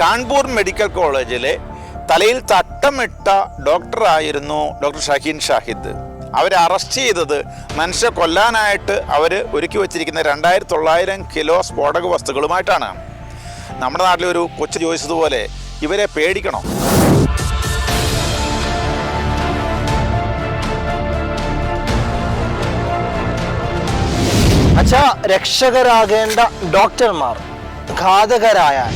Kanpur medical കോളേജിലെ തലയിൽ തട്ടമിട്ട ഡോക്ടറായിരുന്നു ഡോക്ടർ ഷഹീൻ ഷാഹിദ്. അവരെ അറസ്റ്റ് ചെയ്തത് മനുഷ്യ കൊല്ലാനായിട്ട് അവർ ഒരുക്കി വച്ചിരിക്കുന്ന രണ്ടായിരത്തി തൊള്ളായിരം കിലോ സ്ഫോടക വസ്തുക്കളുമായിട്ടാണ്. നമ്മുടെ നാട്ടിലൊരു കൊച്ചു ചോദിച്ചതുപോലെ ഇവരെ പേടിക്കണം? അച്ഛാ രക്ഷകരാകേണ്ട ഡോക്ടർമാർ ഘാതകരായാൽ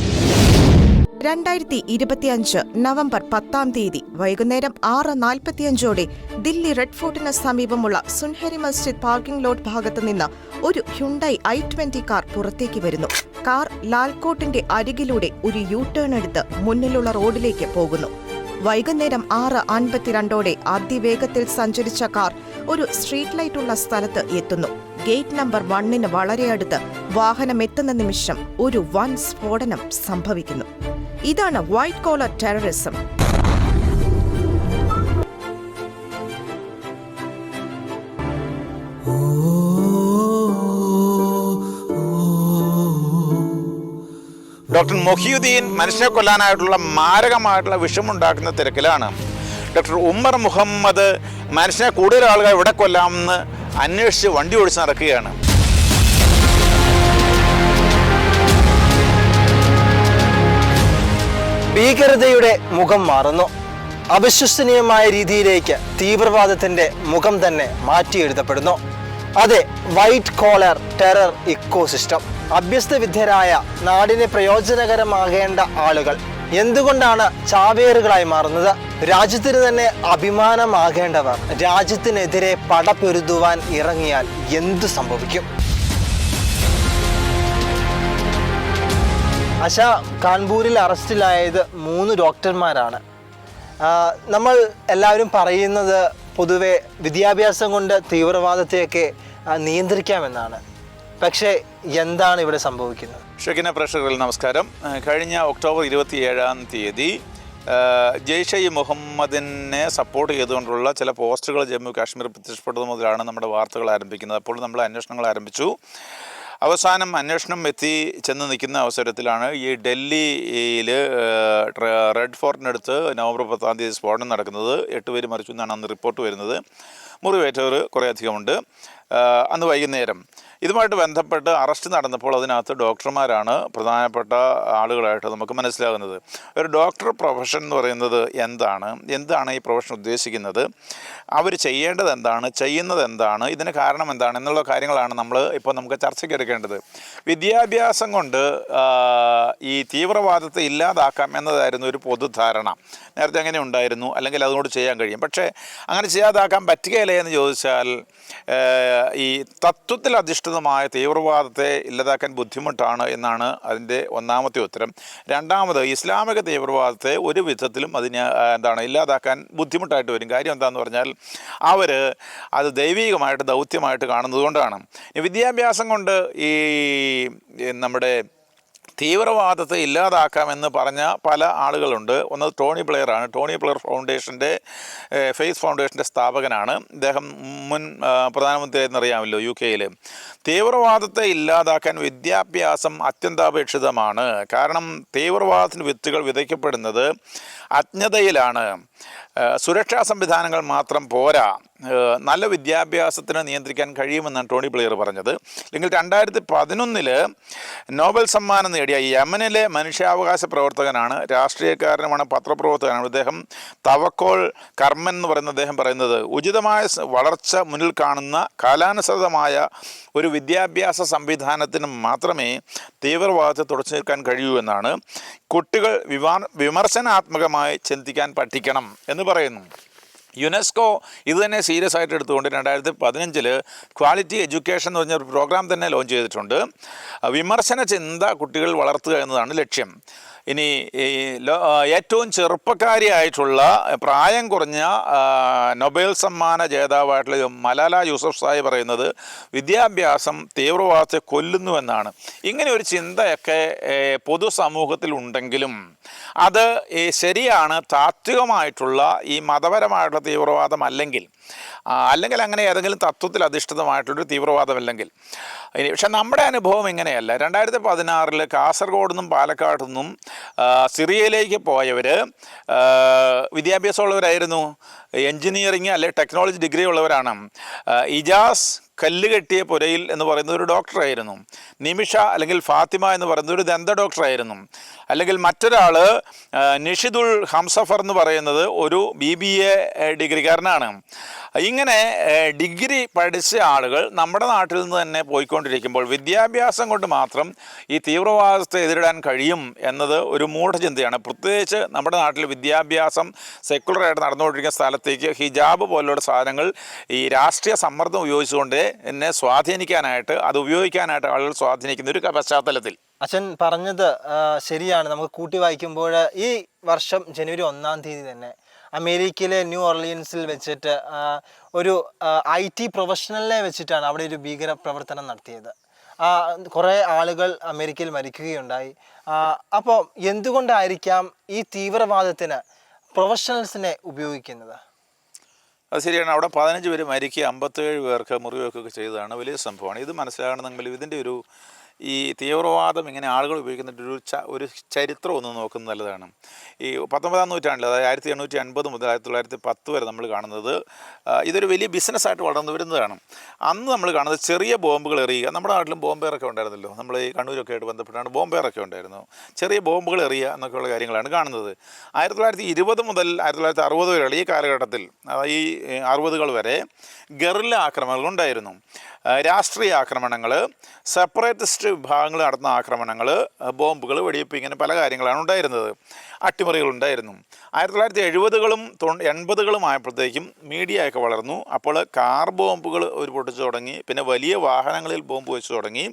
രണ്ടായിരത്തി ഇരുപത്തിയഞ്ച് നവംബർ പത്താം തീയതി വൈകുന്നേരം ആറ് നാൽപ്പത്തിയഞ്ചോടെ ദില്ലി റെഡ് ഫോർട്ടിന് സമീപമുള്ള സുൻഹരി മസ്ജിദ് പാർക്കിംഗ് ലോട്ട് ഭാഗത്ത് നിന്ന് ഒരു ഹ്യുണ്ടായി ഐ ട്വന്റി കാർ പുറത്തേക്ക് വരുന്നു. കാർ ലാൽകോട്ടിന്റെ അരികിലൂടെ ഒരു യു ടേൺ എടുത്ത് മുന്നിലുള്ള റോഡിലേക്ക് പോകുന്നു. വൈകുന്നേരം ആറ് അൻപത്തിരണ്ടോടെ അതിവേഗത്തിൽ സഞ്ചരിച്ച കാർ ഒരു സ്ട്രീറ്റ് ലൈറ്റുള്ള സ്ഥലത്ത് എത്തുന്നു. ഗേറ്റ് നമ്പർ വണ്ണിന് വളരെ അടുത്ത് വാഹനം എത്തുന്ന നിമിഷം ഒരു വൻ സ്ഫോടനം സംഭവിക്കുന്നു. ഇതാണ് white collar terrorism doctor Mohiyuddin മനുഷ്യനെ കൊല്ലാനായിട്ടുള്ള മാരകമായിട്ടുള്ള വിഷമുണ്ടാക്കുന്ന തിരക്കിലാണ്. ഡോക്ടർ ഉമ്മർ മുഹമ്മദ് മനുഷ്യനെ കൂടുതൽ ആളുകൾ ഇവിടെ കൊല്ലാമെന്ന് അന്വേഷിച്ച് വണ്ടി ഓടിച്ച് നടക്കുകയാണ്. ഭീകരതയുടെ മുഖം മാറുന്നു. അവിശ്വസനീയമായ രീതിയിലേക്ക് തീവ്രവാദത്തിന്റെ മുഖം തന്നെ മാറ്റിയെഴുതപ്പെടുന്നു. അതെ വൈറ്റ് കോളർ ടെറർ ഇക്കോസിസ്റ്റം അഭ്യസ്ത വിദ്യരായ നാടിന് പ്രയോജനകരമാകേണ്ട ആളുകൾ എന്തുകൊണ്ടാണ് ചാവേറുകളായി മാറുന്നത്? രാജ്യത്തിന് തന്നെ അഭിമാനമാകേണ്ടവർ രാജ്യത്തിനെതിരെ പടപൊരുതുവാൻ ഇറങ്ങിയാൽ എന്തു സംഭവിക്കും? അശ കാൺപൂരിൽ അറസ്റ്റിലായത് മൂന്ന് ഡോക്ടർമാരാണ്. നമ്മൾ എല്ലാവരും പറയുന്നത് പൊതുവെ വിദ്യാഭ്യാസം കൊണ്ട് തീവ്രവാദത്തെയൊക്കെ നിയന്ത്രിക്കാമെന്നാണ്. പക്ഷേ എന്താണ് ഇവിടെ സംഭവിക്കുന്നത്? ഷെക്കിന പ്രേക്ഷകരിൽ നമസ്കാരം. കഴിഞ്ഞ ഒക്ടോബർ ഇരുപത്തി ഏഴാം തീയതി ജെയ്ഷെ ഇ മുഹമ്മദിനെ സപ്പോർട്ട് ചെയ്തുകൊണ്ടുള്ള ചില പോസ്റ്റുകൾ ജമ്മു കാശ്മീർ പ്രത്യക്ഷപ്പെട്ടത് മുതലാണ് നമ്മുടെ വാർത്തകൾ ആരംഭിക്കുന്നത്. അപ്പോൾ നമ്മൾ അന്വേഷണങ്ങൾ ആരംഭിച്ചു. അവസാനം അന്വേഷണം എത്തി ചെന്ന് നിൽക്കുന്ന അവസരത്തിലാണ് ഈ ഡൽഹിയിൽ റെഡ് ഫോർട്ടിനടുത്ത് നവംബർ പത്താം തീയതി സ്ഫോടനം നടക്കുന്നത്. എട്ട് പേര് മരിച്ചു എന്നാണ് അന്ന് റിപ്പോർട്ട് വരുന്നത്. മുറിവേറ്റവർ കുറേ അധികമുണ്ട് അന്ന് വൈകുന്നേരം ഇതുമായിട്ട് ബന്ധപ്പെട്ട് അറസ്റ്റ് നടന്നപ്പോൾ അതിനകത്ത് ഡോക്ടർമാരാണ് പ്രധാനപ്പെട്ട ആളുകളായിട്ട് നമുക്ക് മനസ്സിലാകുന്നത്. ഒരു ഡോക്ടർ പ്രൊഫഷൻ എന്ന് പറയുന്നത് എന്താണ്? എന്താണ് ഈ പ്രൊഫഷൻ ഉദ്ദേശിക്കുന്നത്? അവർ ചെയ്യേണ്ടത് എന്താണ്? ചെയ്യുന്നത് എന്താണ്? ഇതിന് കാരണം എന്താണ്? എന്നുള്ള കാര്യങ്ങളാണ് നമ്മൾ ഇപ്പോൾ നമുക്ക് ചർച്ചയ്ക്ക് എടുക്കേണ്ടത്. വിദ്യാഭ്യാസം കൊണ്ട് ഈ തീവ്രവാദത്തെ ഇല്ലാതാക്കാം എന്നതായിരുന്നു ഒരു പൊതുധാരണ. നേരത്തെ അങ്ങനെ ഉണ്ടായിരുന്നു. അല്ലെങ്കിൽ അതുകൊണ്ട് ചെയ്യാൻ കഴിയും. പക്ഷേ അങ്ങനെ ചെയ്യാതാക്കാൻ പറ്റുകയില്ലേ എന്ന് ചോദിച്ചാൽ ഈ തത്വത്തിൽ അധിഷ്ഠിതമായ തീവ്രവാദത്തെ ഇല്ലാതാക്കാൻ ബുദ്ധിമുട്ടാണ് എന്നാണ് അതിന്റെ ഒന്നാമത്തെ ഉത്തരം. രണ്ടാമത് ഇസ്ലാമിക തീവ്രവാദത്തെ ഒരു വിധത്തിലും അതിന് എന്താണ് ഇല്ലാതാക്കാൻ ബുദ്ധിമുട്ടായിട്ട് വരും. കാര്യം എന്താണെന്ന് പറഞ്ഞാൽ അവർ അത് ദൈവികമായിട്ട് ദൗത്യമായിട്ട് കാണുന്നത് കൊണ്ടാണ്. വിദ്യാഭ്യാസം കൊണ്ട് ഈ നമ്മുടെ തീവ്രവാദത്തെ ഇല്ലാതാക്കാമെന്ന് പറഞ്ഞ പല ആളുകളുണ്ട്. ഒന്ന് ടോണി പ്ലെയറാണ് ടോണി പ്ലെയർ ഫൗണ്ടേഷന്റെ ഫേസ് ഫൗണ്ടേഷന്റെ സ്ഥാപകനാണ്. അദ്ദേഹം മുൻ പ്രധാനമന്ത്രിയായിരുന്നു അറിയാമല്ലോ യു കെയിൽ തീവ്രവാദത്തെ ഇല്ലാതാക്കാൻ വിദ്യാഭ്യാസം അത്യന്താപേക്ഷിതമാണ്. കാരണം തീവ്രവാദത്തിന് വിത്തുകൾ വിതയ്ക്കപ്പെടുന്നത് അജ്ഞതയിലാണ്. സുരക്ഷാ സംവിധാനങ്ങൾ മാത്രം പോരാ നല്ല വിദ്യാഭ്യാസത്തിന് നിയന്ത്രിക്കാൻ കഴിയുമെന്നാണ് ടോണി പ്ലെയർ പറഞ്ഞത്. അല്ലെങ്കിൽ രണ്ടായിരത്തി പതിനൊന്നിൽ നോബൽ സമ്മാനം നേടിയ യമനിലെ മനുഷ്യാവകാശ പ്രവർത്തകനാണ് രാഷ്ട്രീയക്കാരനുമാണ് പത്രപ്രവർത്തകനാണ്. അദ്ദേഹം തവക്കോൾ കർമ്മൻ എന്ന് പറയുന്ന അദ്ദേഹം പറയുന്നത് ഉചിതമായ വളർച്ച മുന്നിൽ കാണുന്ന കാലാനുസൃതമായ ഒരു വിദ്യാഭ്യാസ സംവിധാനത്തിന് മാത്രമേ തീവ്രവാദത്തെ തുടച്ചു നിൽക്കാൻ കഴിയൂ എന്നാണ് കുട്ടികൾ വിവാ വിമർശനാത്മകമായി ചിന്തിക്കാൻ പഠിക്കണം എന്ന് പറയുന്നു. യുനെസ്കോ ഇത് തന്നെ സീരിയസ് ആയിട്ട് എടുത്തുകൊണ്ട് രണ്ടായിരത്തി പതിനഞ്ചിൽ ക്വാളിറ്റി എഡ്യൂക്കേഷൻ എന്ന് പറഞ്ഞ ഒരു പ്രോഗ്രാം തന്നെ ലോഞ്ച് ചെയ്തിട്ടുണ്ട്. വിമർശന ചിന്ത കുട്ടികൾ വളർത്തുക എന്നതാണ് ലക്ഷ്യം. ഇനി ഏറ്റവും ചെറുപ്പക്കാരിയായിട്ടുള്ള പ്രായം കുറഞ്ഞ നൊബേൽ സമ്മാന ജേതാവായിട്ടുള്ള മലാല യൂസഫ് സായി പറയുന്നത് വിദ്യാഭ്യാസം തീവ്രവാദത്തെ കൊല്ലുന്നുവെന്നാണ്. ഇങ്ങനെ ഒരു ചിന്തയൊക്കെ പൊതുസമൂഹത്തിൽ ഉണ്ടെങ്കിലും അത് ശരിയാണ് താത്വികമായിട്ടുള്ള ഈ മതപരമായിട്ടുള്ള തീവ്രവാദം അല്ലെങ്കിൽ അല്ലെങ്കിൽ അങ്ങനെ ഏതെങ്കിലും തത്വത്തിൽ അധിഷ്ഠിതമായിട്ടുള്ളൊരു തീവ്രവാദമല്ലെങ്കിൽ ഇനി പക്ഷെ നമ്മുടെ അനുഭവം ഇങ്ങനെയല്ല. രണ്ടായിരത്തി പതിനാറിൽ കാസർഗോഡ് നിന്നും പാലക്കാട് നിന്നും സിറിയയിലേക്ക് പോയവർ വിദ്യാഭ്യാസമുള്ളവരായിരുന്നു. എൻജിനീയറിങ് അല്ലെ ടെക്നോളജി ഡിഗ്രി ഉള്ളവരാണ്. ഇജാസ് കല്ല് കെട്ടിയ പുരയിൽ എന്ന് പറയുന്ന ഒരു ഡോക്ടറായിരുന്നു നിമിഷ അല്ലെങ്കിൽ ഫാത്തിമ എന്ന് പറയുന്ന ഒരു ദന്ത ഡോക്ടറായിരുന്നു അല്ലെങ്കിൽ മറ്റൊരാൾ നിഷിദുൾ ഹംസഫർ എന്ന് പറയുന്നത് ഒരു ബി ബി എ ഡിഗ്രിക്കാരനാണ്. ഇങ്ങനെ ഡിഗ്രി പഠിച്ച ആളുകൾ നമ്മുടെ നാട്ടിൽ നിന്ന് തന്നെ പോയിക്കൊണ്ടിരിക്കുമ്പോൾ വിദ്യാഭ്യാസം കൊണ്ട് മാത്രം ഈ തീവ്രവാദത്തെ എതിരിടാൻ കഴിയും എന്നത് ഒരു മൂഢചിന്തയാണ്. പ്രത്യേകിച്ച് നമ്മുടെ നാട്ടിൽ വിദ്യാഭ്യാസം സെക്കുലറായിട്ട് നടന്നുകൊണ്ടിരിക്കുന്ന സ്ഥലത്തേക്ക് ഹിജാബ് പോലുള്ള സാധനങ്ങൾ ഈ രാഷ്ട്രീയ സമ്മർദ്ദം ഉപയോഗിച്ചുകൊണ്ട് എന്നെ സ്വാധീനിക്കാനായിട്ട് അത് ഉപയോഗിക്കാനായിട്ട് ആളുകൾ സ്വാധീനിക്കുന്ന ഒരു പശ്ചാത്തലത്തിൽ. അച്ഛൻ പറഞ്ഞത് ശരിയാണ്. നമുക്ക് കൂട്ടി വായിക്കുമ്പോൾ ഈ വർഷം ജനുവരി ഒന്നാം തീയതി തന്നെ അമേരിക്കയിലെ ന്യൂ ഓർലിയൻസിൽ വെച്ചിട്ട് ഒരു ഐ ടി പ്രൊഫഷണലിനെ വെച്ചിട്ടാണ് അവിടെ ഒരു ഭീകര പ്രവർത്തനം നടത്തിയത് കുറേ ആളുകൾ അമേരിക്കയിൽ മരിക്കുകയുണ്ടായി. അപ്പോൾ എന്തുകൊണ്ടായിരിക്കാം ഈ തീവ്രവാദത്തിന് പ്രൊഫഷണൽസിനെ ഉപയോഗിക്കുന്നത്? അത് ശരിയാണ്. അവിടെ പതിനഞ്ച് പേര് മരിക്കുക അമ്പത്തേഴ് പേർക്ക് മുറിവെക്കുകയൊക്കെ ചെയ്തതാണ് വലിയ സംഭവമാണ്. ഇത് മനസ്സിലാകണമെങ്കിൽ ഇതിന്റെ ഒരു ഈ തീവ്രവാദം ഇങ്ങനെ ആളുകൾ ഉപയോഗിക്കുന്നതിന്റെ ഒരു ച ഒരു ചരിത്രം ഒന്ന് നോക്കുന്നത് നല്ലതാണ്. ഈ പത്തൊമ്പതാം നൂറ്റാണ്ടിൽ അതായത് ആയിരത്തി എണ്ണൂറ്റി അൻപത് മുതൽ ആയിരത്തി തൊള്ളായിരത്തി പത്ത് വരെ നമ്മൾ കാണുന്നത് ഇതൊരു വലിയ ബിസിനസ്സായിട്ട് വളർന്നു വരുന്നതാണ്. അന്ന് നമ്മൾ കാണുന്നത് ചെറിയ ബോംബുകൾ എറിയുക നമ്മുടെ നാട്ടിലും ബോംബേറൊക്കെ ഉണ്ടായിരുന്നല്ലോ. നമ്മൾ ഈ കണ്ണൂരൊക്കെ ആയിട്ട് ബന്ധപ്പെട്ടാണ് ബോംബേറൊക്കെ ഉണ്ടായിരുന്നു. ചെറിയ ബോംബുകൾ എറിയുക എന്നൊക്കെയുള്ള കാര്യങ്ങളാണ് കാണുന്നത്. ആയിരത്തി തൊള്ളായിരത്തി ഇരുപത് മുതൽ ആയിരത്തി തൊള്ളായിരത്തി അറുപത് വരെയുള്ള ഈ കാലഘട്ടത്തിൽ ഈ അറുപതുകൾ വരെ ഗറില്ല ആക്രമണങ്ങൾ ഉണ്ടായിരുന്നു രാഷ്ട്രീയ ആക്രമണങ്ങൾ സെപ്പറേറ്റിസ്റ്റ് വിഭാഗങ്ങൾ നടത്തുന്ന ആക്രമണങ്ങൾ ബോംബുകൾ വെടിവെപ്പ് ഇങ്ങനെ പല കാര്യങ്ങളാണ് ഉണ്ടായിരുന്നത്. അട്ടിമറികൾ ഉണ്ടായിരുന്നു ആയിരത്തി തൊള്ളായിരത്തി എഴുപതുകളും തൊ എൺപതുകളും ആയപ്പോഴത്തേക്കും മീഡിയ ഒക്കെ വളർന്നു. അപ്പോൾ കാർ ബോംബുകൾ ഒരു പൊട്ടിച്ചു തുടങ്ങി പിന്നെ വലിയ വാഹനങ്ങളിൽ ബോംബ് വെച്ച് തുടങ്ങി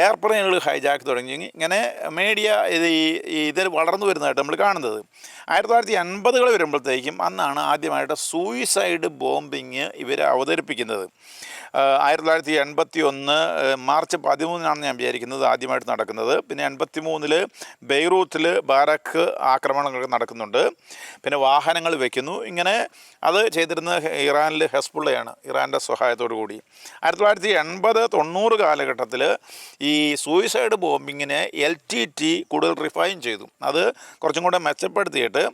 എയർപ്ലെയിനുകൾ ഹൈജാക്ക് തുടങ്ങി. ഇങ്ങനെ മീഡിയ ഇത് ഈ ഇതിൽ ഇത് വളർന്നു വരുന്നതായിട്ട് നമ്മൾ കാണുന്നത്. ആയിരത്തി തൊള്ളായിരത്തി എൺപതുകൾ വരുമ്പോഴത്തേക്കും അന്നാണ് ആദ്യമായിട്ട് സൂയിസൈഡ് ബോംബിങ് ഇവർ അവതരിപ്പിക്കുന്നത്. ആയിരത്തി തൊള്ളായിരത്തി എൺപത്തി ഒന്ന് മാർച്ച് പതിമൂന്നിനാണ് ഞാൻ വിചാരിക്കുന്നത് ആദ്യമായിട്ട് നടക്കുന്നത്. പിന്നെ എൺപത്തി മൂന്നിൽ ബെയ്റൂത്തിൽ ബാരക്ക് ആക്രമണങ്ങളൊക്കെ നടക്കുന്നുണ്ട്. പിന്നെ വാഹനങ്ങൾ വയ്ക്കുന്നു ഇങ്ങനെ അത് ചെയ്തിരുന്നത് ഇറാനിൽ ഹെസ്ബുള്ളയാണ് ഇറാന്റെ സഹായത്തോടു കൂടി. ആയിരത്തി തൊള്ളായിരത്തി എൺപത് തൊണ്ണൂറ് കാലഘട്ടത്തിൽ ഈ സൂയിസൈഡ് ബോംബിങ്ങിനെ എൽ ടി ടി കൂടുതൽ റിഫൈൻ ചെയ്തു. അത് കുറച്ചും കൂടെ മെച്ചപ്പെടുത്തിയിട്ട്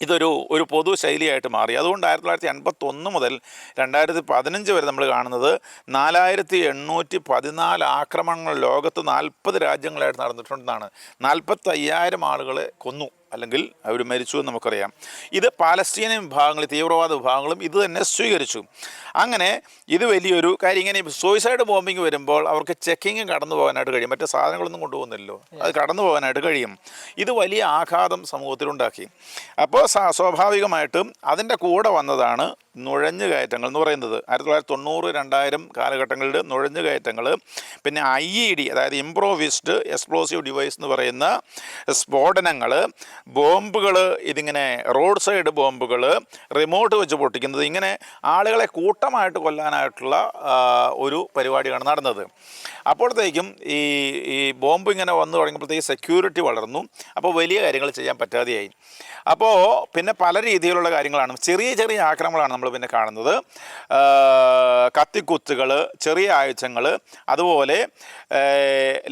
ഇതൊരു ഒരു പൊതു ശൈലിയായിട്ട് മാറി. അതുകൊണ്ട് ആയിരത്തി തൊള്ളായിരത്തി എൺപത്തൊന്ന് മുതൽ രണ്ടായിരത്തി പതിനഞ്ച് വരെ നമ്മൾ കാണുന്നത് നാലായിരത്തി എണ്ണൂറ്റി പതിനാല് ആക്രമണങ്ങൾ ലോകത്ത് നാൽപ്പത് രാജ്യങ്ങളായിട്ട് നടന്നിട്ടുണ്ടെന്നാണ്. നാൽപ്പത്തയ്യായിരം ആളുകളെ കൊന്നു. അല്ലെങ്കിൽ അവർ മരിച്ചു എന്ന് നമുക്കറിയാം. ഇത് പാലസ്തീനിയൻ വിഭാഗങ്ങൾ തീവ്രവാദ വിഭാഗങ്ങളും ഇത് തന്നെ സ്വീകരിച്ചു. അങ്ങനെ ഇത് വലിയൊരു കാര്യം ഇങ്ങനെ സൂയിസൈഡ് ബോംബിങ് വരുമ്പോൾ അവർക്ക് ചെക്കിങ് കടന്നു പോകാനായിട്ട് കഴിയും. മറ്റു സാധനങ്ങളൊന്നും കൊണ്ടുപോകുന്നില്ലല്ലോ. അത് കടന്നു പോകാനായിട്ട് കഴിയും. ഇത് വലിയ ആഘാതം സമൂഹത്തിലുണ്ടാക്കി. അപ്പോൾ സ്വാഭാവികമായിട്ടും അതിന്റെ കൂടെ വന്നതാണ് നുഴഞ്ഞു കയറ്റങ്ങൾ എന്ന് പറയുന്നത്. ആയിരത്തി തൊള്ളായിരത്തി തൊണ്ണൂറ് രണ്ടായിരം കാലഘട്ടങ്ങളിൽ നുഴഞ്ഞു കയറ്റങ്ങൾ. പിന്നെ ഐ ഇ ഡി അതായത് ഇംപ്രോവിസ്ഡ് എക്സ്പ്ലോസീവ് ഡിവൈസ് എന്ന് പറയുന്ന സ്ഫോടനങ്ങൾ ബോംബുകൾ ഇതിങ്ങനെ റോഡ് സൈഡ് ബോംബുകൾ റിമോട്ട് വെച്ച് പൊട്ടിക്കുന്നത്. ഇങ്ങനെ ആളുകളെ കൂട്ടമായിട്ട് കൊല്ലാനായിട്ടുള്ള ഒരു പരിപാടിയാണ് നടന്നത്. അപ്പോഴത്തേക്കും ഈ ഈ ബോംബ് ഇങ്ങനെ വന്നു തുടങ്ങിയപ്പോഴത്തേക്ക് സെക്യൂരിറ്റി വളർന്നു. അപ്പോൾ വലിയ കാര്യങ്ങൾ ചെയ്യാൻ പറ്റാതെയായി. അപ്പോൾ പിന്നെ പല രീതിയിലുള്ള കാര്യങ്ങളാണ്. ചെറിയ ചെറിയ ആക്രമണങ്ങളാണ് നമ്മൾ പിന്നെ കാണുന്നത്. കത്തിക്കുത്തുകൾ ചെറിയ ആയുധങ്ങൾ അതുപോലെ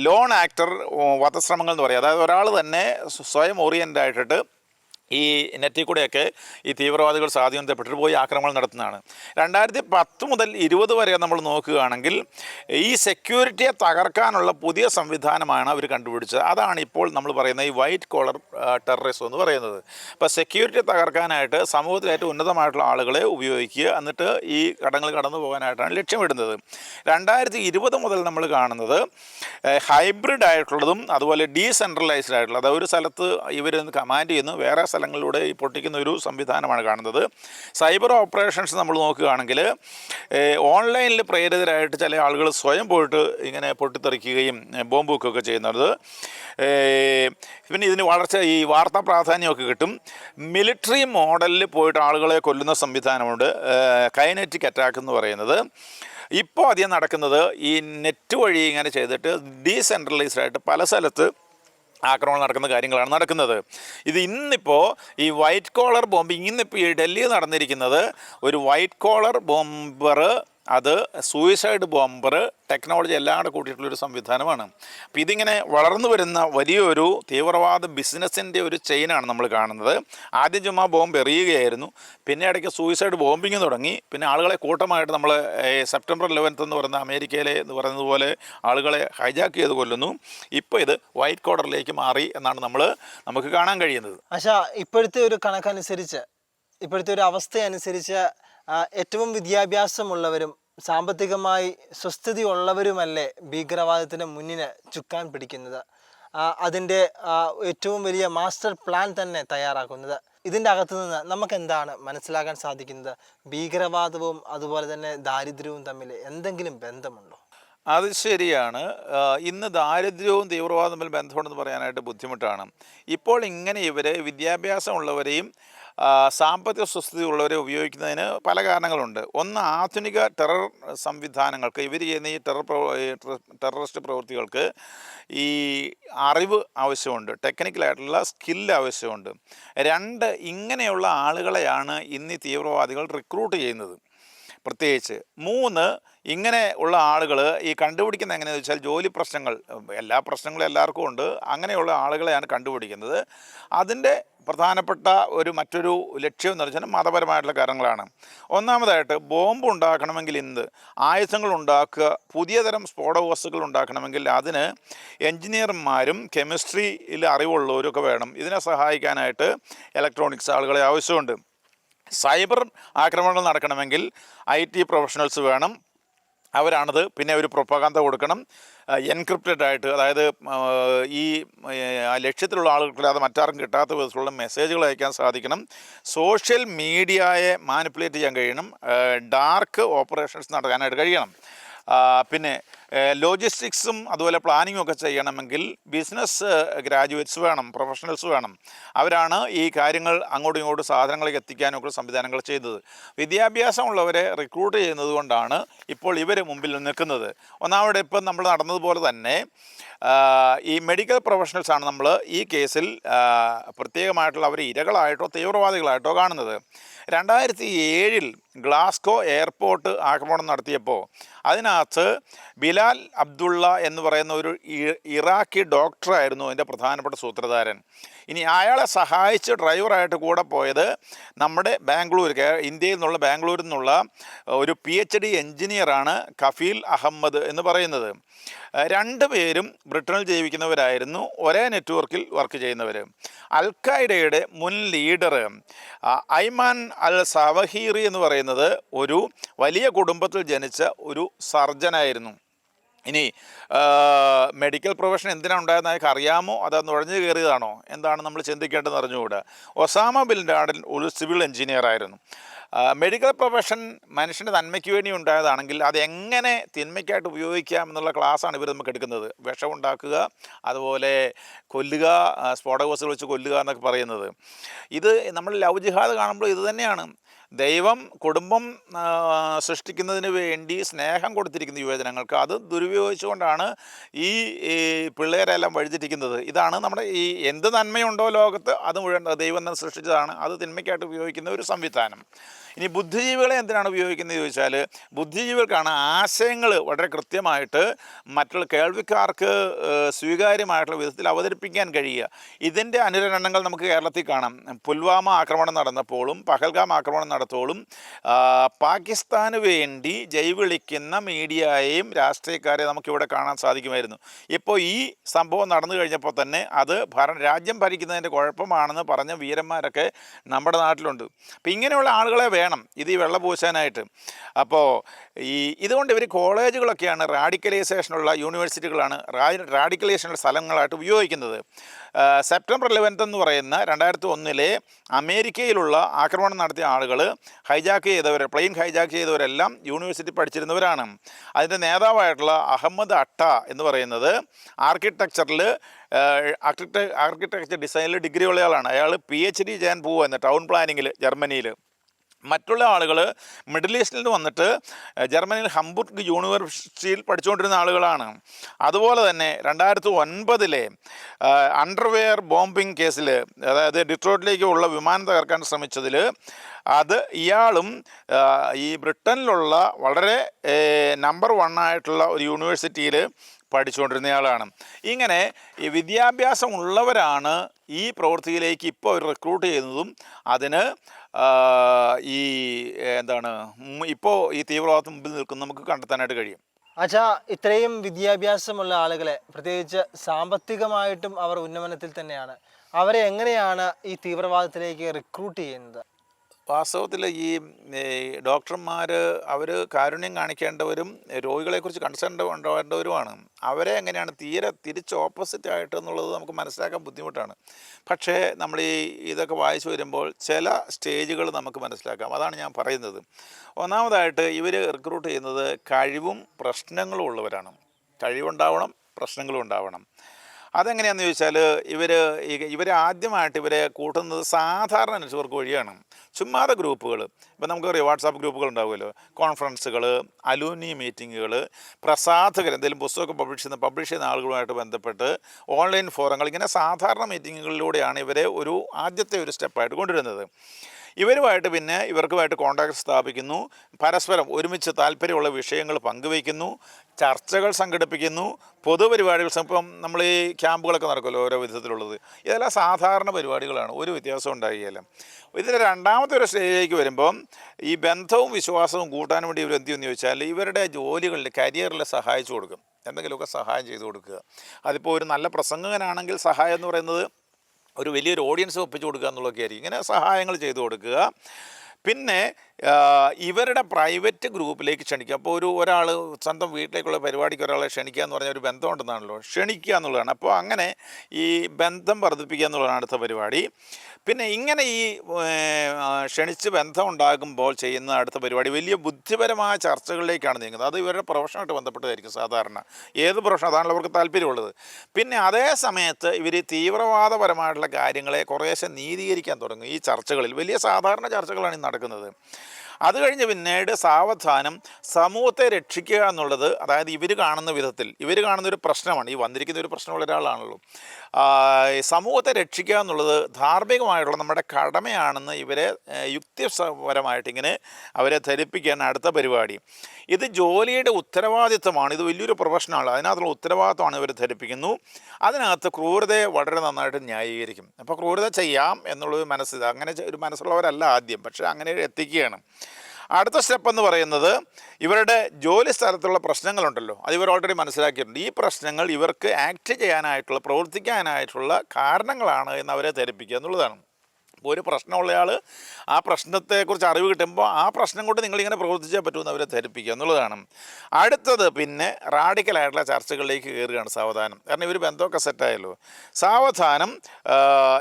ലോൺ ആക്ടർ വധശ്രമങ്ങൾ എന്ന് പറയും. അതായത് ഒരാൾ തന്നെ സ്വയം ഓറിയന്റ് ആയിട്ടിട്ട് ഈ നെറ്റിൽ കൂടെയൊക്കെ ഈ തീവ്രവാദികൾ സ്വാധീനത്തിൽപ്പെട്ടിട്ട് പോയി ആക്രമണം നടത്തുന്നതാണ്. രണ്ടായിരത്തി പത്ത് മുതൽ ഇരുപത് വരെ നമ്മൾ നോക്കുകയാണെങ്കിൽ ഈ സെക്യൂരിറ്റിയെ തകർക്കാനുള്ള പുതിയ സംവിധാനമാണ് അവർ കണ്ടുപിടിച്ചത്. അതാണ് ഇപ്പോൾ നമ്മൾ പറയുന്ന ഈ വൈറ്റ് കോളർ ടെററിസം എന്ന് പറയുന്നത്. അപ്പോൾ സെക്യൂരിറ്റി തകർക്കാനായിട്ട് സമൂഹത്തിൽ ഏറ്റവും ഉന്നതമായിട്ടുള്ള ആളുകളെ ഉപയോഗിക്കുക എന്നിട്ട് ഈ കടങ്ങൾ കടന്നു പോകാനായിട്ടാണ് ലക്ഷ്യമിടുന്നത്. രണ്ടായിരത്തി ഇരുപത് മുതൽ നമ്മൾ കാണുന്നത് ഹൈബ്രിഡ് ആയിട്ടുള്ളതും അതുപോലെ ഡീസെൻട്രലൈസ്ഡ് ആയിട്ടുള്ള അതായത് ഒരു സ്ഥലത്ത് ഇവർ കമാൻഡ് ചെയ്യുന്നു വേറെ സ്ഥലങ്ങളിലൂടെ ഈ പൊട്ടിക്കുന്ന ഒരു സംവിധാനമാണ് കാണുന്നത്. സൈബർ ഓപ്പറേഷൻസ് നമ്മൾ നോക്കുകയാണെങ്കിൽ ഓൺലൈനിൽ പ്രേരിതരായിട്ട് ചില ആളുകൾ സ്വയം പോയിട്ട് ഇങ്ങനെ പൊട്ടിത്തെറിക്കുകയും ബോംബ് വെക്കുകയൊക്കെ ചെയ്യുന്നത്. പിന്നെ ഇതിന് വളർച്ച ഈ വാർത്താ പ്രാധാന്യമൊക്കെ കിട്ടും. മിലിറ്ററി മോഡലിൽ പോയിട്ട് ആളുകളെ കൊല്ലുന്ന സംവിധാനമുണ്ട് കൈനറ്റിക് അറ്റാക്ക് എന്ന് പറയുന്നത്. ഇപ്പോൾ അധികം നടക്കുന്നത് ഈ നെറ്റ് വഴി ഇങ്ങനെ ചെയ്തിട്ട് ഡീസെൻട്രലൈസ്ഡ് ആയിട്ട് പല സ്ഥലത്ത് ആക്രമണം നടക്കുന്ന കാര്യങ്ങളാണ് നടക്കുന്നത്. ഇത് ഇന്നിപ്പോൾ ഈ വൈറ്റ് കോളർ ബോംബിങ് ഇന്നിപ്പോൾ ഈ ഡൽഹിയിൽ നടന്നിരിക്കുന്നത് ഒരു വൈറ്റ് കോളർ ബോംബർ അത് സൂയിസൈഡ് ബോംബർ ടെക്നോളജി എല്ലാം കൂടെ കൂട്ടിയിട്ടുള്ളൊരു സംവിധാനമാണ്. അപ്പോൾ ഇതിങ്ങനെ വളർന്നു വരുന്ന വലിയൊരു തീവ്രവാദ ബിസിനസ്സിന്റെ ഒരു ചെയിനാണ് നമ്മൾ കാണുന്നത്. ആദ്യം ചുമ്മാ ബോംബ് എറിയുകയായിരുന്നു. പിന്നെ ഇടയ്ക്ക് സൂയിസൈഡ് ബോംബിങ് തുടങ്ങി. പിന്നെ ആളുകളെ കൂട്ടമായിട്ട് നമ്മൾ സെപ്റ്റംബർ ഇലവൻത്ത് എന്ന് പറയുന്ന അമേരിക്കയിലെ എന്ന് പറയുന്നതുപോലെ ആളുകളെ ഹൈജാക്ക് ചെയ്ത് കൊല്ലുന്നു. ഇപ്പോൾ ഇത് വൈറ്റ് കോഡറിലേക്ക് മാറി എന്നാണ് നമ്മൾ നമുക്ക് കാണാൻ കഴിയുന്നത്. പക്ഷേ ഇപ്പോഴത്തെ ഒരു കണക്കനുസരിച്ച് ഇപ്പോഴത്തെ ഒരു അവസ്ഥ അനുസരിച്ച് ആ, ഏറ്റവും വിദ്യാഭ്യാസമുള്ളവരും സാമ്പത്തികമായി സ്വസ്ഥതി ഉള്ളവരുമല്ലേ ഭീകരവാദത്തിന് മുന്നിന് ചുക്കാൻ പിടിക്കുന്നത്? അതിന്റെ ഏറ്റവും വലിയ മാസ്റ്റർ പ്ലാൻ തന്നെ തയ്യാറാക്കുന്നത്. ഇതിന്റെ അകത്തു നിന്ന് നമുക്ക് എന്താണ് മനസ്സിലാക്കാൻ സാധിക്കുന്നത്? ഭീകരവാദവും അതുപോലെ തന്നെ ദാരിദ്ര്യവും തമ്മിൽ എന്തെങ്കിലും ബന്ധമുണ്ടോ? അത് ശരിയാണ്. ഇന്ന് ദാരിദ്ര്യവും തീവ്രവാദവും തമ്മിൽ ബന്ധമുണ്ടെന്ന് പറയാനായിട്ട് ബുദ്ധിമുട്ടാണ്. ഇപ്പോൾ ഇങ്ങനെ ഇവരെ വിദ്യാഭ്യാസമുള്ളവരെയും സാമ്പത്തിക സ്വസ്ഥതയുള്ളവരെ ഉപയോഗിക്കുന്നതിന് പല കാരണങ്ങളുണ്ട്. ഒന്ന് ആധുനിക ടെറർ സംവിധാനങ്ങൾക്ക് ഇവർ ചെയ്യുന്ന ഈ ടെറർ ടെററിസ്റ്റ് പ്രവൃത്തികൾക്ക് ഈ അറിവ് ആവശ്യമുണ്ട്. ടെക്നിക്കലായിട്ടുള്ള സ്കില്ല് ആവശ്യമുണ്ട്. രണ്ട് ഇങ്ങനെയുള്ള ആളുകളെയാണ് ഇന്ന് തീവ്രവാദികൾ റിക്രൂട്ട് ചെയ്യുന്നത്. പ്രത്യേകിച്ച്. മൂന്ന് ഇങ്ങനെ ഉള്ള ആളുകൾ ഈ കണ്ടുപിടിക്കുന്ന എങ്ങനെയാണെന്ന് വെച്ചാൽ ജോലി പ്രശ്നങ്ങൾ എല്ലാ പ്രശ്നങ്ങളും എല്ലാവർക്കും ഉണ്ട്. അങ്ങനെയുള്ള ആളുകളെയാണ് കണ്ടുപിടിക്കുന്നത്. അതിന്റെ പ്രധാനപ്പെട്ട ഒരു മറ്റൊരു ലക്ഷ്യം എന്ന് വെച്ചാൽ മതപരമായിട്ടുള്ള കാര്യങ്ങളാണ്. ഒന്നാമതായിട്ട് ബോംബ് ഉണ്ടാക്കണമെങ്കിൽ ഇന്ന് ആയുധങ്ങൾ ഉണ്ടാക്കുക പുതിയ തരം സ്ഫോടക വസ്തുക്കൾ ഉണ്ടാക്കണമെങ്കിൽ അതിന് എൻജിനീയർമാരും കെമിസ്ട്രിയിൽ അറിവുള്ളവരൊക്കെ വേണം. ഇതിനെ സഹായിക്കാനായിട്ട് ഇലക്ട്രോണിക്സ് ആളുകളെ ആവശ്യമുണ്ട്. സൈബർ ആക്രമണങ്ങൾ നടക്കണമെങ്കിൽ ഐ ടി പ്രൊഫഷണൽസ് വേണം. അവരാണത്. പിന്നെ ഒരു പ്രൊപ്പകാന്ത കൊടുക്കണം. എൻക്രിപ്റ്റഡ് ആയിട്ട് അതായത് ഈ ലക്ഷ്യത്തിലുള്ള ആളുകൾക്കല്ലാതെ മറ്റാർക്കും കിട്ടാത്ത വിധത്തിലുള്ള മെസ്സേജുകൾ അയക്കാൻ സാധിക്കണം. സോഷ്യൽ മീഡിയയെ മാനിപ്പുലേറ്റ് ചെയ്യാൻ കഴിയണം. ഡാർക്ക് ഓപ്പറേഷൻസ് നടക്കാനായിട്ട് കഴിയണം. പിന്നെ ലോജിസ്റ്റിക്സും അതുപോലെ പ്ലാനിങ്ങും ഒക്കെ ചെയ്യണമെങ്കിൽ ബിസിനസ് ഗ്രാജുവേറ്റ്സ് വേണം പ്രൊഫഷണൽസ് വേണം. അവരാണ് ഈ കാര്യങ്ങൾ അങ്ങോട്ടും ഇങ്ങോട്ടും സാധനങ്ങളിലേക്ക് എത്തിക്കാനൊക്കെ സംവിധാനങ്ങൾ ചെയ്തത്. വിദ്യാഭ്യാസമുള്ളവരെ റിക്രൂട്ട് ചെയ്യുന്നത് കൊണ്ടാണ് ഇപ്പോൾ ഇവർ മുമ്പിൽ നിൽക്കുന്നത്. ഒന്നാമത് ഇപ്പം നമ്മൾ നടന്നതുപോലെ തന്നെ ഈ മെഡിക്കൽ പ്രൊഫഷണൽസ് ആണ് നമ്മൾ ഈ കേസിൽ പ്രത്യേകമായിട്ടുള്ള അവർ ഇരകളായിട്ടോ തീവ്രവാദികളായിട്ടോ കാണുന്നത്. രണ്ടായിരത്തി ഏഴിൽ ഗ്ലാസ്കോ എയർപോർട്ട് ആക്രമണം നടത്തിയപ്പോൾ അതിനകത്ത് ബിലാൽ അബ്ദുള്ള എന്ന് പറയുന്ന ഒരു ഇറാഖി ഡോക്ടറായിരുന്നു അതിന്റെ പ്രധാനപ്പെട്ട സൂത്രധാരൻ. ഇനി അയാളെ സഹായിച്ച് ഡ്രൈവറായിട്ട് കൂടെ പോയത് നമ്മുടെ ബാംഗ്ലൂർ ഇന്ത്യയിൽ നിന്നുള്ള ബാംഗ്ലൂരിൽ നിന്നുള്ള ഒരു പി എച്ച് ഡി എഞ്ചിനീയറാണ് കഫീൽ അഹമ്മദ് എന്ന് പറയുന്നത്. രണ്ട് പേരും ബ്രിട്ടനിൽ ജീവിക്കുന്നവരായിരുന്നു. ഒരേ നെറ്റ്വർക്കിൽ വർക്ക് ചെയ്യുന്നവർ അൽ മുൻ ലീഡർ ഐമാൻ അൽ സവഹീറി എന്ന് പറയുന്നത് ഒരു വലിയ കുടുംബത്തിൽ ജനിച്ച ഒരു സർജനായിരുന്നു. ഇനി മെഡിക്കൽ പ്രൊഫഷൻ എന്തിനാണ് ഉണ്ടായതെന്ന് അയാൾക്ക് അറിയാമോ? അത് നുഴഞ്ഞു കയറിയതാണോ? എന്താണ് നമ്മൾ ചിന്തിക്കേണ്ടതെന്ന് അറിഞ്ഞുകൂടാ? ഒസാമ ബിൻ ലാഡൻ ഒരു സിവിൽ എഞ്ചിനീയർ ആയിരുന്നു. മെഡിക്കൽ പ്രൊഫഷൻ മനുഷ്യന്റെ നന്മയ്ക്ക് വേണ്ടി ഉണ്ടായതാണെങ്കിൽ അത് എങ്ങനെ തിന്മയ്ക്കായിട്ട് ഉപയോഗിക്കാം എന്നുള്ള ക്ലാസ്സാണ് ഇവർ നമുക്ക് എടുക്കുന്നത്. വിഷം ഉണ്ടാക്കുക അതുപോലെ കൊല്ലുക സ്ഫോടക വസ്തുക്കൾ വെച്ച് കൊല്ലുക എന്നൊക്കെ പറയുന്നത്. ഇത് നമ്മൾ ലവ് ജിഹാദ് കാണുമ്പോൾ ഇത് തന്നെയാണ്. ദൈവം കുടുംബം സൃഷ്ടിക്കുന്നതിന് വേണ്ടി സ്നേഹം കൊടുത്തിരിക്കുന്ന യുവജനങ്ങൾക്ക് അത് ദുരുപയോഗിച്ചുകൊണ്ടാണ് ഈ പിള്ളേരെല്ലാം വഴിതിരിക്കുന്നത് ഇതാണ് നമ്മുടെ ഈ എന്ത് നന്മയുണ്ടോ ലോകത്ത് അത് മുഴുവൻ ദൈവം തന്നെ സൃഷ്ടിച്ചതാണ്. അത് തിന്മയ്ക്കായിട്ട് ഉപയോഗിക്കുന്ന ഒരു സംവിധാനം. ഇനി ബുദ്ധിജീവികളെ എന്തിനാണ് ഉപയോഗിക്കുന്നത് ചോദിച്ചാൽ ബുദ്ധിജീവികൾക്കാണ് ആശയങ്ങൾ വളരെ കൃത്യമായിട്ട് മറ്റുള്ള കേൾവിക്കാർക്ക് സ്വീകാര്യമായിട്ടുള്ള വിധത്തിൽ അവതരിപ്പിക്കാൻ കഴിയുക. ഇതിന്റെ അനുരണനങ്ങൾ നമുക്ക് കേരളത്തിൽ കാണാം. പുൽവാമ ആക്രമണം നടന്നപ്പോഴും പഹൽഗാം ആക്രമണം നടത്തോളും. പാകിസ്ഥാന് വേണ്ടി ജൈവിളിക്കുന്ന മീഡിയയെയും രാഷ്ട്രീയക്കാരെ നമുക്കിവിടെ കാണാൻ സാധിക്കുമായിരുന്നു. ഇപ്പോൾ ഈ സംഭവം നടന്നു കഴിഞ്ഞപ്പോൾ തന്നെ അത് ഭര രാജ്യം ഭരിക്കുന്നതിന്റെ കുഴപ്പമാണെന്ന് പറഞ്ഞ വീരന്മാരൊക്കെ നമ്മുടെ നാട്ടിലുണ്ട്. അപ്പം ഇങ്ങനെയുള്ള ആളുകളെ വേണം ഇത് ഈ വെള്ളപൂശാനായിട്ട് അപ്പോൾ ഈ ഇതുകൊണ്ട് ഇവർ കോളേജുകളൊക്കെയാണ് റാഡിക്കലൈസേഷനുള്ള യൂണിവേഴ്സിറ്റികളാണ് റാഡിക്കലൈസേഷനുള്ള സ്ഥലങ്ങളായിട്ട് ഉപയോഗിക്കുന്നത്. സെപ്റ്റംബർ ഇലവൻത്ത് എന്ന് പറയുന്ന രണ്ടായിരത്തി ഒന്നിലെ അമേരിക്കയിലുള്ള ആക്രമണം നടത്തിയ ആളുകൾ ഹൈജാക്ക് ചെയ്തവർ പ്ലെയിൻ ഹൈജാക്ക് ചെയ്തവരെല്ലാം യൂണിവേഴ്സിറ്റി പഠിച്ചിരുന്നവരാണ്. അതിന്റെ നേതാവായിട്ടുള്ള അഹമ്മദ് അട്ട എന്ന് പറയുന്നത് ആർക്കിടെക്ചറിൽ ആർക്കിടെക്ചർ ഡിസൈനിൽ ഡിഗ്രി ഉള്ളയാളാണ് അയാൾ പി എച്ച് ഡി ചെയ്യാൻ പോവുക ടൗൺ പ്ലാനിങ്ങിൽ ജർമ്മനിയിൽ മറ്റുള്ള ആളുകൾ മിഡിൽ ഈസ്റ്റിൽ നിന്ന് വന്നിട്ട് ജർമ്മനിയിൽ ഹംബുർഗ് യൂണിവേഴ്സിറ്റിയിൽ പഠിച്ചുകൊണ്ടിരുന്ന ആളുകളാണ്. അതുപോലെ തന്നെ രണ്ടായിരത്തി ഒൻപതിലെ അണ്ടർവെയർ ബോംബിംഗ് കേസിൽ അതായത് ഡിട്രോയിറ്റിലേക്ക് ഉള്ള വിമാനം തകർക്കാൻ ശ്രമിച്ചതിൽ അത് ഇയാളും ഈ ബ്രിട്ടനിലുള്ള വളരെ നമ്പർ വൺ ആയിട്ടുള്ള ഒരു യൂണിവേഴ്സിറ്റിയിൽ പഠിച്ചുകൊണ്ടിരുന്നയാളാണ് ഇങ്ങനെ ഈ വിദ്യാഭ്യാസം ഉള്ളവരാണ് ഈ പ്രവൃത്തിയിലേക്ക് ഇപ്പോൾ അവർ റിക്രൂട്ട് ചെയ്യുന്നതും അതിന് ഈ എന്താണ് ഇപ്പോൾ ഈ തീവ്രവാദത്തിന് മുമ്പിൽ നിൽക്കുന്ന നമുക്ക് കണ്ടെത്താനായിട്ട് കഴിയും. അച്ഛാ ഇത്രയും വിദ്യാഭ്യാസമുള്ള ആളുകളെ പ്രത്യേകിച്ച് സാമ്പത്തികമായിട്ടും അവർ ഉന്നമനത്തിൽ തന്നെയാണ്. അവരെ എങ്ങനെയാണ് ഈ തീവ്രവാദത്തിലേക്ക് റിക്രൂട്ട് ചെയ്യുന്നത്? വാസ്തവത്തിൽ ഈ ഡോക്ടർമാർ അവർ കാരുണ്യം കാണിക്കേണ്ടവരും രോഗികളെക്കുറിച്ച് കൺസേൺ ഉണ്ടാവേണ്ടവരുമാണ്. അവരെ എങ്ങനെയാണ് തീരെ തിരിച്ച് ഓപ്പോസിറ്റ് ആയിട്ട് എന്നുള്ളത് നമുക്ക് മനസ്സിലാക്കാൻ ബുദ്ധിമുട്ടാണ്. പക്ഷേ നമ്മൾ ഈ ഇതൊക്കെ വായിച്ചു വരുമ്പോൾ ചില സ്റ്റേജുകൾ നമുക്ക് മനസ്സിലാക്കാം. അതാണ് ഞാൻ പറയുന്നത്. ഒന്നാമതായിട്ട് ഇവർ റിക്രൂട്ട് ചെയ്യുന്നത് കഴിവും പ്രശ്നങ്ങളും ഉള്ളവരാണ്. കഴിവുണ്ടാവണം പ്രശ്നങ്ങളും ഉണ്ടാവണം. അതെങ്ങനെയാണെന്ന് ചോദിച്ചാൽ ഇവർ ഇവർ ആദ്യമായിട്ട് ഇവരെ കൂട്ടുന്നത് സാധാരണ നെറ്റ്വർക്ക് വഴിയാണ്. ചുമ്മാതെ ഗ്രൂപ്പുകൾ ഇപ്പം നമുക്കറിയാം വാട്സാപ്പ് ഗ്രൂപ്പുകൾ ഉണ്ടാവുമല്ലോ. കോൺഫറൻസുകൾ അലൂനി മീറ്റിങ്ങുകൾ പ്രസാധകർ എന്തെങ്കിലും പുസ്തകമൊക്കെ പബ്ലിഷ് ചെയ്യുന്ന പബ്ലിഷ് ചെയ്യുന്ന ആളുകളുമായിട്ട് ബന്ധപ്പെട്ട് ഓൺലൈൻ ഫോറങ്ങൾ ഇങ്ങനെ സാധാരണ മീറ്റിങ്ങുകളിലൂടെയാണ് ഇവരെ ഒരു ആദ്യത്തെ ഒരു സ്റ്റെപ്പായിട്ട് കൊണ്ടുവരുന്നത്. ഇവരുമായിട്ട് പിന്നെ ഇവർക്കുമായിട്ട് കോൺടാക്ട് സ്ഥാപിക്കുന്നു. പരസ്പരം ഒരുമിച്ച് താല്പര്യമുള്ള വിഷയങ്ങൾ പങ്കുവയ്ക്കുന്നു. ചർച്ചകൾ സംഘടിപ്പിക്കുന്നു. പൊതുപരിപാടികൾ ഇപ്പം നമ്മൾ ഈ ക്യാമ്പുകളൊക്കെ നടക്കുമല്ലോ ഓരോ വിധത്തിലുള്ളത്. ഇതെല്ലാം സാധാരണ പരിപാടികളാണ്. ഒരു വ്യത്യാസം ഉണ്ടാകുകയില്ല ഇതിന്റെ രണ്ടാമത്തെ ഒരു സ്റ്റേജിലേക്ക് വരുമ്പം ഈ ബന്ധവും വിശ്വാസവും കൂട്ടാൻ വേണ്ടി ഇവർ എന്ത് ചോദിച്ചാൽ ഇവരുടെ ജോലികളിൽ കരിയറിൽ സഹായിച്ചു കൊടുക്കും. എന്തെങ്കിലുമൊക്കെ സഹായം ചെയ്തു കൊടുക്കുക. അതിപ്പോൾ ഒരു നല്ല പ്രസംഗകനാണെങ്കിൽ സഹായം എന്ന് പറയുന്നത് ഒരു വലിയൊരു ഓഡിയൻസ് ഒപ്പിച്ചു കൊടുക്കുക എന്നുള്ളതൊക്കെ ആയിരിക്കും. ഇങ്ങനെ സഹായങ്ങൾ ചെയ്തു കൊടുക്കുക. പിന്നെ ഇവരുടെ പ്രൈവറ്റ് ഗ്രൂപ്പിലേക്ക് ക്ഷണിക്കുക. അപ്പോൾ ഒരു ഒരാൾ സ്വന്തം വീട്ടിലേക്കുള്ള പരിപാടിക്ക് ഒരാളെ ക്ഷണിക്കുക എന്ന് പറഞ്ഞ ഒരു ബന്ധമുണ്ടെന്നാണല്ലോ. ക്ഷണിക്കുക എന്നുള്ളതാണ്. അപ്പോൾ അങ്ങനെ ഈ ബന്ധം വർദ്ധിപ്പിക്കുക എന്നുള്ളതാണ് അടുത്ത പരിപാടി. പിന്നെ ഇങ്ങനെ ഈ ക്ഷണിച്ച് ബന്ധം ഉണ്ടാകുമ്പോൾ ചെയ്യുന്ന അടുത്ത പരിപാടി വലിയ ബുദ്ധിപരമായ ചർച്ചകളിലേക്കാണ് നീങ്ങുന്നത്. അത് ഇവരുടെ പ്രൊഫഷനായിട്ട് ബന്ധപ്പെട്ടതായിരിക്കും സാധാരണ. ഏത് പ്രൊഫഷൻ അതാണല്ലോ അവർക്ക് താല്പര്യമുള്ളത്. പിന്നെ അതേ സമയത്ത് ഇവർ തീവ്രവാദപരമായിട്ടുള്ള കാര്യങ്ങളെ കുറേശ്ശെ നീതീകരിക്കാൻ തുടങ്ങും. ഈ ചർച്ചകളിൽ വലിയ സാധാരണ ചർച്ചകളാണ് നടക്കുന്നത്. അത് കഴിഞ്ഞ് പിന്നീട് സാവധാനം സമൂഹത്തെ രക്ഷിക്കുക എന്നുള്ളത് അതായത് ഇവർ കാണുന്ന വിധത്തിൽ ഇവർ കാണുന്ന ഒരു പ്രശ്നമാണ് ഈ വന്നിരിക്കുന്ന ഒരു പ്രശ്നമുള്ള ഒരാളാണല്ലോ. സമൂഹത്തെ രക്ഷിക്കുക എന്നുള്ളത് ധാർമ്മികമായിട്ടുള്ള നമ്മുടെ കടമയാണെന്ന് ഇവരെ യുക്തിപരമായിട്ട് ഇങ്ങനെ അവരെ ധരിപ്പിക്കുകയാണ് അടുത്ത പരിപാടി. ഇത് ജോലിയുടെ ഉത്തരവാദിത്തമാണ് ഇത് വലിയൊരു പ്രൊഫഷനാണ് അതിനകത്തുള്ള ഉത്തരവാദിത്തമാണ് ഇവർ ധരിപ്പിക്കുന്നു. അതിനകത്ത് ക്രൂരതയെ വളരെ നന്നായിട്ട് ന്യായീകരിക്കും. അപ്പോൾ ക്രൂരത ചെയ്യാം എന്നുള്ളത് മനസ്സിൽ അങ്ങനെ ഒരു മനസ്സുള്ളവരല്ല ആദ്യം പക്ഷേ അങ്ങനെ എത്തിക്കുകയാണ്. അടുത്ത സ്റ്റെപ്പ് എന്ന് പറയുന്നത് ഇവരുടെ ജോലി സ്ഥലത്തുള്ള പ്രശ്നങ്ങളുണ്ടല്ലോ. അത് ഇവർ ഓൾറെഡി മനസ്സിലാക്കിയിട്ടുണ്ട്. ഈ പ്രശ്നങ്ങൾ ഇവർക്ക് ആക്ട് ചെയ്യാനായിട്ടുള്ള പ്രവർത്തിക്കാനായിട്ടുള്ള കാരണങ്ങളാണ് എന്ന് അവരെ ധരിപ്പിക്കുക എന്നുള്ളതാണ്. ഒരു പ്രശ്നമുള്ളയാൾ ആ പ്രശ്നത്തെക്കുറിച്ച് അറിവ് കിട്ടുമ്പോൾ ആ പ്രശ്നം കൊണ്ട് നിങ്ങളിങ്ങനെ പ്രവർത്തിച്ചേ പറ്റുമെന്ന് അവരെ ധരിപ്പിക്കുക എന്നുള്ളതാണ്. അടുത്തത് പിന്നെ റാഡിക്കലായിട്ടുള്ള ചർച്ചകളിലേക്ക് കയറുകയാണ് സാവധാനം. കാരണം ഇവർ ബന്ധമൊക്കെ സെറ്റായല്ലോ സാവധാനം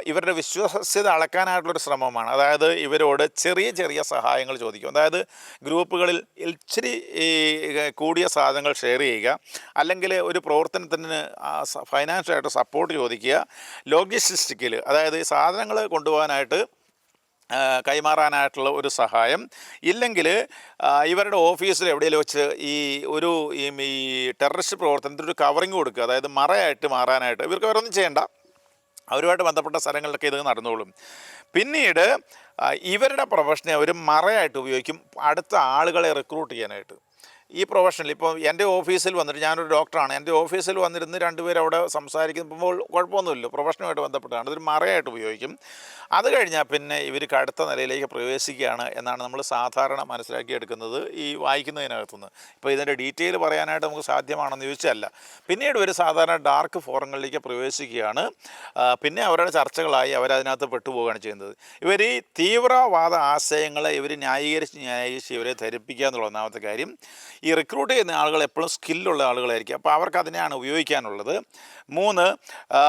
ഇവരുടെ വിശ്വാസ്യത അളക്കാനായിട്ടുള്ളൊരു ശ്രമമാണ്. അതായത് ഇവരോട് ചെറിയ ചെറിയ സഹായങ്ങൾ ചോദിക്കും. അതായത് ഗ്രൂപ്പുകളിൽ ഇച്ചിരി കൂടിയ സാധനങ്ങൾ ഷെയർ ചെയ്യുക. അല്ലെങ്കിൽ ഒരു പ്രവർത്തനത്തിന് ഫൈനാൻഷ്യലായിട്ട് സപ്പോർട്ട് ചോദിക്കുക. ലോജിസ്റ്റിക്കിൽ അതായത് സാധനങ്ങൾ കൊണ്ടുപോകാനായിട്ട് ആ, കൈമാറാനായിട്ടുള്ള ഒരു സഹായം. ഇല്ലെങ്കിൽ ഇവരുടെ ഓഫീസിൽ എവിടെയെങ്കിലും വെച്ച് ഈ ഒരു ഈ ടെററിസ്റ്റ് പ്രവർത്തനത്തിന് ഒരു കവറിങ് കൊടുക്കുക. അതായത് മറയായിട്ട് മാറാനായിട്ട്. ഇവർക്ക് വേറെ ഒന്നും ചെയ്യണ്ട. അവരുമായിട്ട് ബന്ധപ്പെട്ട സ്ഥലങ്ങളിലൊക്കെ ഇത് നടന്നോളും. പിന്നീട് ഇവരുടെ പ്രൊഫഷനെ അവർ മറയായിട്ട് ഉപയോഗിക്കും. അടുത്ത ആളുകളെ റിക്രൂട്ട് ചെയ്യാനായിട്ട്. ഈ പ്രൊഫഷനിൽ ഇപ്പോൾ എന്റെ ഓഫീസിൽ വന്നിട്ട് ഞാനൊരു ഡോക്ടറാണ് എന്റെ ഓഫീസിൽ വന്നിരുന്ന് രണ്ടുപേരും അവിടെ സംസാരിക്കുമ്പോൾ കുഴപ്പമൊന്നുമില്ല. പ്രൊഫഷനുമായിട്ട് ബന്ധപ്പെട്ടാണ്. ഇതൊരു മറയായിട്ട് ഉപയോഗിക്കും. അത് കഴിഞ്ഞാൽ പിന്നെ ഇവർ കടുത്ത നിലയിലേക്ക് പ്രവേശിക്കുകയാണ് എന്നാണ് നമ്മൾ സാധാരണ മനസ്സിലാക്കിയെടുക്കുന്നത് ഈ വായിക്കുന്നതിനകത്തുനിന്ന്. ഇപ്പോൾ ഇതിന്റെ ഡീറ്റെയിൽ പറയാനായിട്ട് നമുക്ക് സാധ്യമാണെന്ന് ചോദിച്ചല്ല പിന്നീട് ഒരു സാധാരണ ഡാർക്ക് ഫോറങ്ങളിലേക്ക് പ്രവേശിക്കുകയാണ്. പിന്നെ അവരുടെ ചർച്ചകളായി അവരതിനകത്ത് പെട്ടുപോവുകയാണ് ചെയ്യുന്നത്. ഇവർ ഈ തീവ്രവാദ ആശയങ്ങളെ ഇവർ ന്യായീകരിച്ച് ന്യായീകരിച്ച് ഇവരെ ധരിപ്പിക്കുക എന്നുള്ള ഒന്നാമത്തെ കാര്യം. ഈ റിക്രൂട്ട് ചെയ്യുന്ന ആളുകൾ എപ്പോഴും സ്കില്ലുള്ള ആളുകളായിരിക്കും. അപ്പോൾ അവർക്ക് അതിനെയാണ് ഉപയോഗിക്കാനുള്ളത്. മൂന്ന്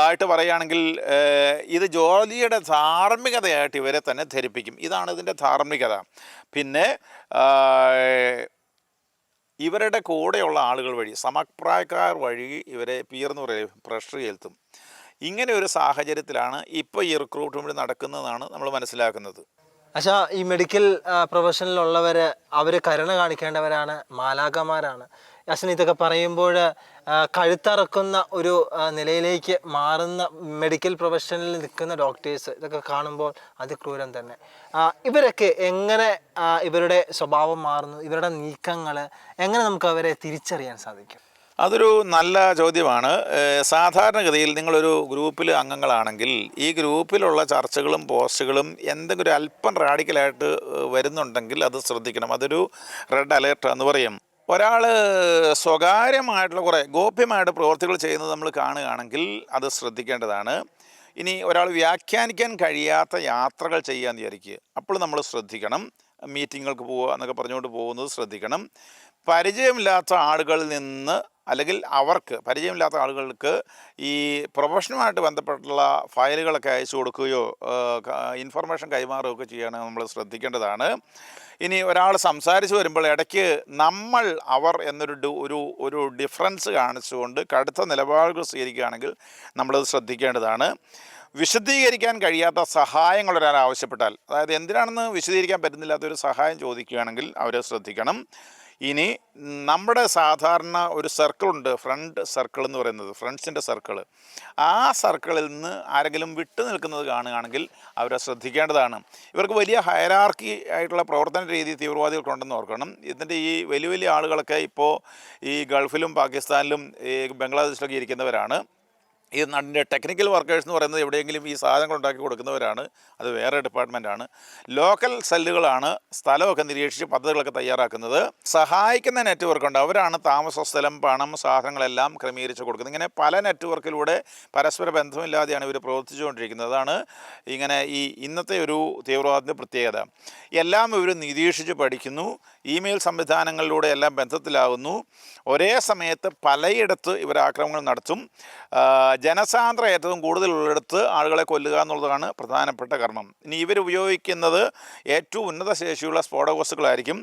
ആയിട്ട് പറയുകയാണെങ്കിൽ ഇത് ജോലിയുടെ ധാർമ്മികതയായിട്ട് ഇവരെ തന്നെ ധരിപ്പിക്കും. ഇതാണ് ഇതിന്റെ ധാർമ്മികത. പിന്നെ ഇവരുടെ കൂടെയുള്ള ആളുകൾ വഴി സമപ്രായക്കാർ വഴി ഇവരെ പിയർ എന്ന് പറയും പ്രഷർ ചെലുത്തും. ഇങ്ങനെ ഒരു സാഹചര്യത്തിലാണ് ഇപ്പോൾ ഈ റിക്രൂട്ട്മെന്റ് നടക്കുന്നതാണ് നമ്മൾ മനസ്സിലാക്കുന്നത്. പക്ഷേ ഈ മെഡിക്കൽ പ്രൊഫഷനിലുള്ളവർ അവർ കരുണ കാണിക്കേണ്ടവരാണ് മാലാകമാരാണ് അച്ഛൻ ഇതൊക്കെ പറയുമ്പോൾ കഴുത്തറക്കുന്ന ഒരു നിലയിലേക്ക് മാറുന്ന മെഡിക്കൽ പ്രൊഫഷനിൽ നിൽക്കുന്ന ഡോക്ടേഴ്സ് ഇതൊക്കെ കാണുമ്പോൾ അതിക്രൂരം തന്നെ. ഇവരൊക്കെ എങ്ങനെ ഇവരുടെ സ്വഭാവം മാറുന്നു? ഇവരുടെ നീക്കങ്ങൾ എങ്ങനെ നമുക്ക് അവരെ തിരിച്ചറിയാൻ സാധിക്കും? അതൊരു നല്ല ചോദ്യമാണ്. സാധാരണഗതിയിൽ നിങ്ങളൊരു ഗ്രൂപ്പിൽ അംഗങ്ങളാണെങ്കിൽ ഈ ഗ്രൂപ്പിലുള്ള ചർച്ചകളും പോസ്റ്റുകളും എന്തെങ്കിലും അല്പം റാഡിക്കലായിട്ട് വരുന്നുണ്ടെങ്കിൽ അത് ശ്രദ്ധിക്കണം. അതൊരു റെഡ് അലേർട്ട് എന്ന് പറയും. ഒരാൾ സ്വകാര്യമായിട്ടുള്ള കുറേ ഗോപ്യമായിട്ട് പ്രവർത്തികൾ ചെയ്യുന്നത് നമ്മൾ കാണുകയാണെങ്കിൽ അത് ശ്രദ്ധിക്കേണ്ടതാണ്. ഇനി ഒരാൾ വ്യാഖ്യാനിക്കാൻ കഴിയാത്ത യാത്രകൾ ചെയ്യാൻ വിചാരിക്കുക. അപ്പോൾ നമ്മൾ ശ്രദ്ധിക്കണം. മീറ്റിങ്ങുകൾക്ക് പോവുക എന്നൊക്കെ പറഞ്ഞുകൊണ്ട് പോകുന്നത് ശ്രദ്ധിക്കണം. പരിചയമില്ലാത്ത ആളുകളിൽ നിന്ന് അല്ലെങ്കിൽ അവർക്ക് പരിചയമില്ലാത്ത ആളുകൾക്ക് ഈ പ്രൊഫഷനുമായിട്ട് ബന്ധപ്പെട്ടുള്ള ഫയലുകളൊക്കെ അയച്ചു കൊടുക്കുകയോ ഇൻഫർമേഷൻ കൈമാറുകയൊക്കെ ചെയ്യുകയാണെങ്കിൽ നമ്മൾ ശ്രദ്ധിക്കേണ്ടതാണ്. ഇനി ഒരാൾ സംസാരിച്ച് വരുമ്പോൾ ഇടയ്ക്ക് നമ്മൾ അവർ എന്നൊരു ഒരു ഒരു ഡിഫറൻസ് കാണിച്ചുകൊണ്ട് കടുത്ത നിലപാടുകൾ സ്വീകരിക്കുകയാണെങ്കിൽ നമ്മളത് ശ്രദ്ധിക്കേണ്ടതാണ്. വിശദീകരിക്കാൻ കഴിയാത്ത സഹായങ്ങൾ ഒരാൾ ആവശ്യപ്പെട്ടാൽ അതായത് എന്തിനാണെന്ന് വിശദീകരിക്കാൻ പറ്റുന്നില്ലാത്തൊരു സഹായം ചോദിക്കുകയാണെങ്കിൽ അവരെ ശ്രദ്ധിക്കണം. ഇനി നമ്മുടെ സാധാരണ ഒരു സർക്കിളുണ്ട് ഫ്രണ്ട് സർക്കിൾ എന്ന് പറയുന്നത് ഫ്രണ്ട്സിന്റെ സർക്കിൾ ആ സർക്കിളിൽ നിന്ന് ആരെങ്കിലും വിട്ടു നിൽക്കുന്നത് കാണുകയാണെങ്കിൽ അവരെ ശ്രദ്ധിക്കേണ്ടതാണ്. ഇവർക്ക് വലിയ ഹയരാർക്കി ആയിട്ടുള്ള പ്രവർത്തന രീതി തീവ്രവാദികൾക്കുണ്ടെന്ന് ഓർക്കണം. ഇതിന്റെ ഈ വലിയ വലിയ ആളുകളൊക്കെ ഇപ്പോൾ ഈ ഗൾഫിലും പാകിസ്ഥാനിലും ഈ ബംഗ്ലാദേശിലൊക്കെ ഇരിക്കുന്നവരാണ്. ഈ നാടിന്റെ ടെക്നിക്കൽ വർക്കേഴ്സ് എന്ന് പറയുന്നത് എവിടെയെങ്കിലും ഈ സാധനങ്ങൾ ഉണ്ടാക്കി കൊടുക്കുന്നവരാണ്. അത് വേറെ ഡിപ്പാർട്ട്മെന്റാണ് ലോക്കൽ സെല്ലുകളാണ് സ്ഥലമൊക്കെ നിരീക്ഷിച്ച് പദ്ധതികളൊക്കെ തയ്യാറാക്കുന്നത്. സഹായിക്കുന്ന നെറ്റ്വർക്ക് ഉണ്ട്. അവരാണ് താമസ സ്ഥലം പണം സാധനങ്ങളെല്ലാം ക്രമീകരിച്ച് കൊടുക്കുന്നത്. ഇങ്ങനെ പല നെറ്റ്വർക്കിലൂടെ പരസ്പര ബന്ധമില്ലാതെയാണ് ഇവർ പ്രവർത്തിച്ചുകൊണ്ടിരിക്കുന്നത്. അതാണ് ഇങ്ങനെ ഈ ഇന്നത്തെ ഒരു തീവ്രവാദത്തിന്റെ പ്രത്യേകത. എല്ലാം ഇവർ നിരീക്ഷിച്ച് പഠിക്കുന്നു. ഇമെയിൽ സംവിധാനങ്ങളിലൂടെ എല്ലാം ബന്ധത്തിലാകുന്നു ഒരേ സമയത്ത് പലയിടത്ത് ഇവർ ആക്രമണങ്ങൾ നടത്തും. ജനസാന്ദ്ര ഏറ്റവും കൂടുതലുള്ളിടത്ത് ആളുകളെ കൊല്ലുക എന്നുള്ളതാണ് പ്രധാനപ്പെട്ട കർമ്മം. ഇനി ഇവർ ഉപയോഗിക്കുന്നത് ഏറ്റവും ഉന്നത ശേഷിയുള്ള സ്ഫോടക വസ്തുക്കളായിരിക്കും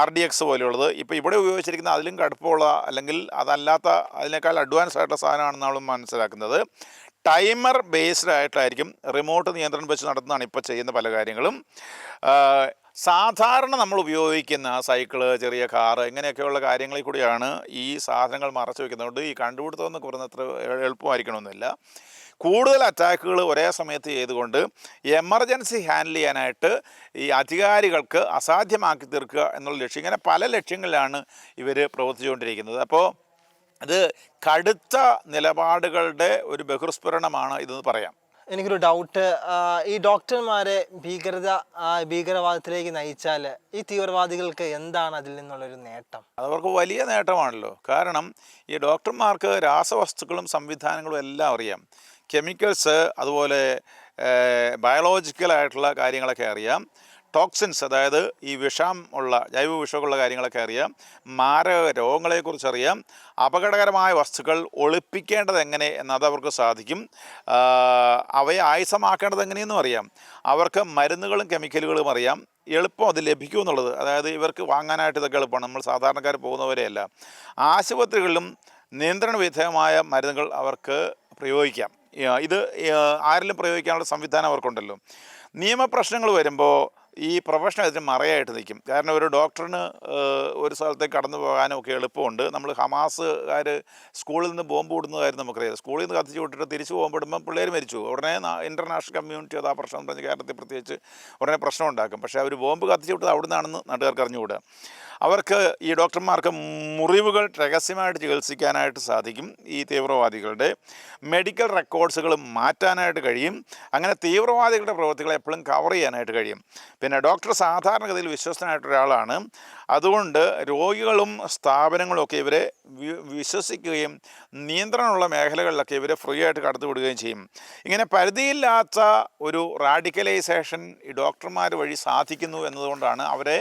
ആർ ഡി എക്സ് പോലെയുള്ളത്. ഇപ്പോൾ ഇവിടെ ഉപയോഗിച്ചിരിക്കുന്ന അതിലും കടുപ്പമുള്ള അല്ലെങ്കിൽ അതല്ലാത്ത അതിനേക്കാൾ അഡ്വാൻസ് ആയിട്ടുള്ള സാധനമാണെന്നാണ് മനസ്സിലാക്കുന്നത്. ടൈമർ ബേസ്ഡ് ആയിട്ടായിരിക്കും റിമോട്ട് നിയന്ത്രണം വെച്ച് നടത്തുന്നതാണ് ഇപ്പോൾ ചെയ്യുന്ന പല കാര്യങ്ങളും. സാധാരണ നമ്മൾ ഉപയോഗിക്കുന്ന സൈക്കിൾ ചെറിയ കാറ് ഇങ്ങനെയൊക്കെയുള്ള കാര്യങ്ങളിൽ കൂടിയാണ് ഈ സാധനങ്ങൾ മറച്ചു വെക്കുന്നതുകൊണ്ട് ഈ കണ്ടുപിടുത്തം എന്നൊക്കെ പറയുന്നത് അത്ര എളുപ്പമായിരിക്കണമെന്നില്ല. കൂടുതൽ അറ്റാക്കുകൾ ഒരേ സമയത്ത് ചെയ്തുകൊണ്ട് എമർജൻസി ഹാൻഡിൽ ചെയ്യാനായിട്ട് ഈ അധികാരികൾക്ക് അസാധ്യമാക്കി തീർക്കുക എന്നുള്ള ലക്ഷ്യം ഇങ്ങനെ പല ലക്ഷ്യങ്ങളിലാണ് ഇവർ പ്രവർത്തിച്ചുകൊണ്ടിരിക്കുന്നത്. അപ്പോൾ അത് കടുത്ത നിലപാടുകളുടെ ഒരു ബഹിർസ്ഫുരണമാണ് ഇതെന്ന് പറയാം. എനിക്കൊരു ഡൗട്ട് ഈ ഡോക്ടർമാരെ ഭീകരത ഭീകരവാദത്തിലേക്ക് നയിച്ചാൽ ഈ തീവ്രവാദികൾക്ക് എന്താണ് അതിൽ നിന്നുള്ളൊരു നേട്ടം? അതവർക്ക് വലിയ നേട്ടമാണല്ലോ. കാരണം ഈ ഡോക്ടർമാർക്ക് രാസവസ്തുക്കളും സംവിധാനങ്ങളും എല്ലാം അറിയാം. കെമിക്കൽസ് അതുപോലെ ബയോളജിക്കലായിട്ടുള്ള കാര്യങ്ങളൊക്കെ അറിയാം. ടോക്സിൻസ് അതായത് ഈ വിഷം ഉള്ള ജൈവ വിഷമുള്ള കാര്യങ്ങളൊക്കെ അറിയാം മാരക രോഗങ്ങളെക്കുറിച്ച് അറിയാം അപകടകരമായ വസ്തുക്കൾ ഒളിപ്പിക്കേണ്ടത് എങ്ങനെ എന്നത് അവർക്ക് സാധിക്കും. അവയെ ആയുസമാക്കേണ്ടത് എങ്ങനെയെന്നും അറിയാം. അവർക്ക് മരുന്നുകളും കെമിക്കലുകളും അറിയാം. എളുപ്പം അത് ലഭിക്കും എന്നുള്ളത്. അതായത് ഇവർക്ക് വാങ്ങാനായിട്ട് ഇതൊക്കെ എളുപ്പമാണ്. നമ്മൾ സാധാരണക്കാർ പോകുന്നവരെയല്ല ആശുപത്രികളിലും നിയന്ത്രണ വിധേയമായ മരുന്നുകൾ അവർക്ക് പ്രയോഗിക്കാം. ഇത് ആരിലും പ്രയോഗിക്കാനുള്ള സംവിധാനം അവർക്കുണ്ടല്ലോ. നിയമപ്രശ്നങ്ങൾ വരുമ്പോൾ ഈ പ്രൊഫഷൻ അതിന് മറയായിട്ട് നിൽക്കും. കാരണം ഒരു ഡോക്ടറിന് ഒരു സ്ഥലത്തേക്ക് കടന്നു പോകാനും ഒക്കെ എളുപ്പമുണ്ട്. നമ്മൾ ഹമാസുകാർ സ്കൂളിൽ നിന്ന് ബോംബ് കാര്യം നമുക്കറിയാം. സ്കൂളിൽ നിന്ന് കത്തിച്ച് വിട്ടിട്ട് ബോംബ് പോകുമ്പോഴുമ്പം പിള്ളേർ മരിച്ചു ഉടനെ ഇന്റർനാഷണൽ കമ്മ്യൂണിറ്റി അത് ആ പ്രശ്നം എന്ന് പറഞ്ഞ് കേരളത്തിൽ പ്രത്യേകിച്ച് ഉടനെ പ്രശ്നം ഉണ്ടാക്കും. പക്ഷേ അവർ ബോംബ് കത്തിച്ച് വിട്ടത് അവിടെ നിന്നാണെന്ന് നാട്ടുകാർക്ക് അറിഞ്ഞുകൂടുക അവർക്ക് ഈ ഡോക്ടർമാർക്ക് മുറിവുകൾ രഹസ്യമായിട്ട് ചികിത്സിക്കാനായിട്ട് സാധിക്കും ഈ തീവ്രവാദികളുടെ. മെഡിക്കൽ റെക്കോർഡ്സുകൾ മാറ്റാനായിട്ട് കഴിയും. അങ്ങനെ തീവ്രവാദികളുടെ പ്രവൃത്തികളെ എപ്പോഴും കവർ ചെയ്യാനായിട്ട് കഴിയും. പിന്നെ ഡോക്ടർ സാധാരണഗതിയിൽ വിശ്വസ്തനായിട്ട് ഒരാളാണ്. അതുകൊണ്ട് രോഗികളും സ്ഥാപനങ്ങളും ഒക്കെ ഇവരെ വിശ്വസിക്കുകയും നിയന്ത്രണമുള്ള മേഖലകളിലൊക്കെ ഇവരെ ഫ്രീ ആയിട്ട് കടത്തിവിടുകയും ചെയ്യും. ഇങ്ങനെ പരിധിയില്ലാത്ത ഒരു റാഡിക്കലൈസേഷൻ ഈ ഡോക്ടർമാർ വഴി സാധിക്കുന്നു എന്നതുകൊണ്ടാണ് അവരെ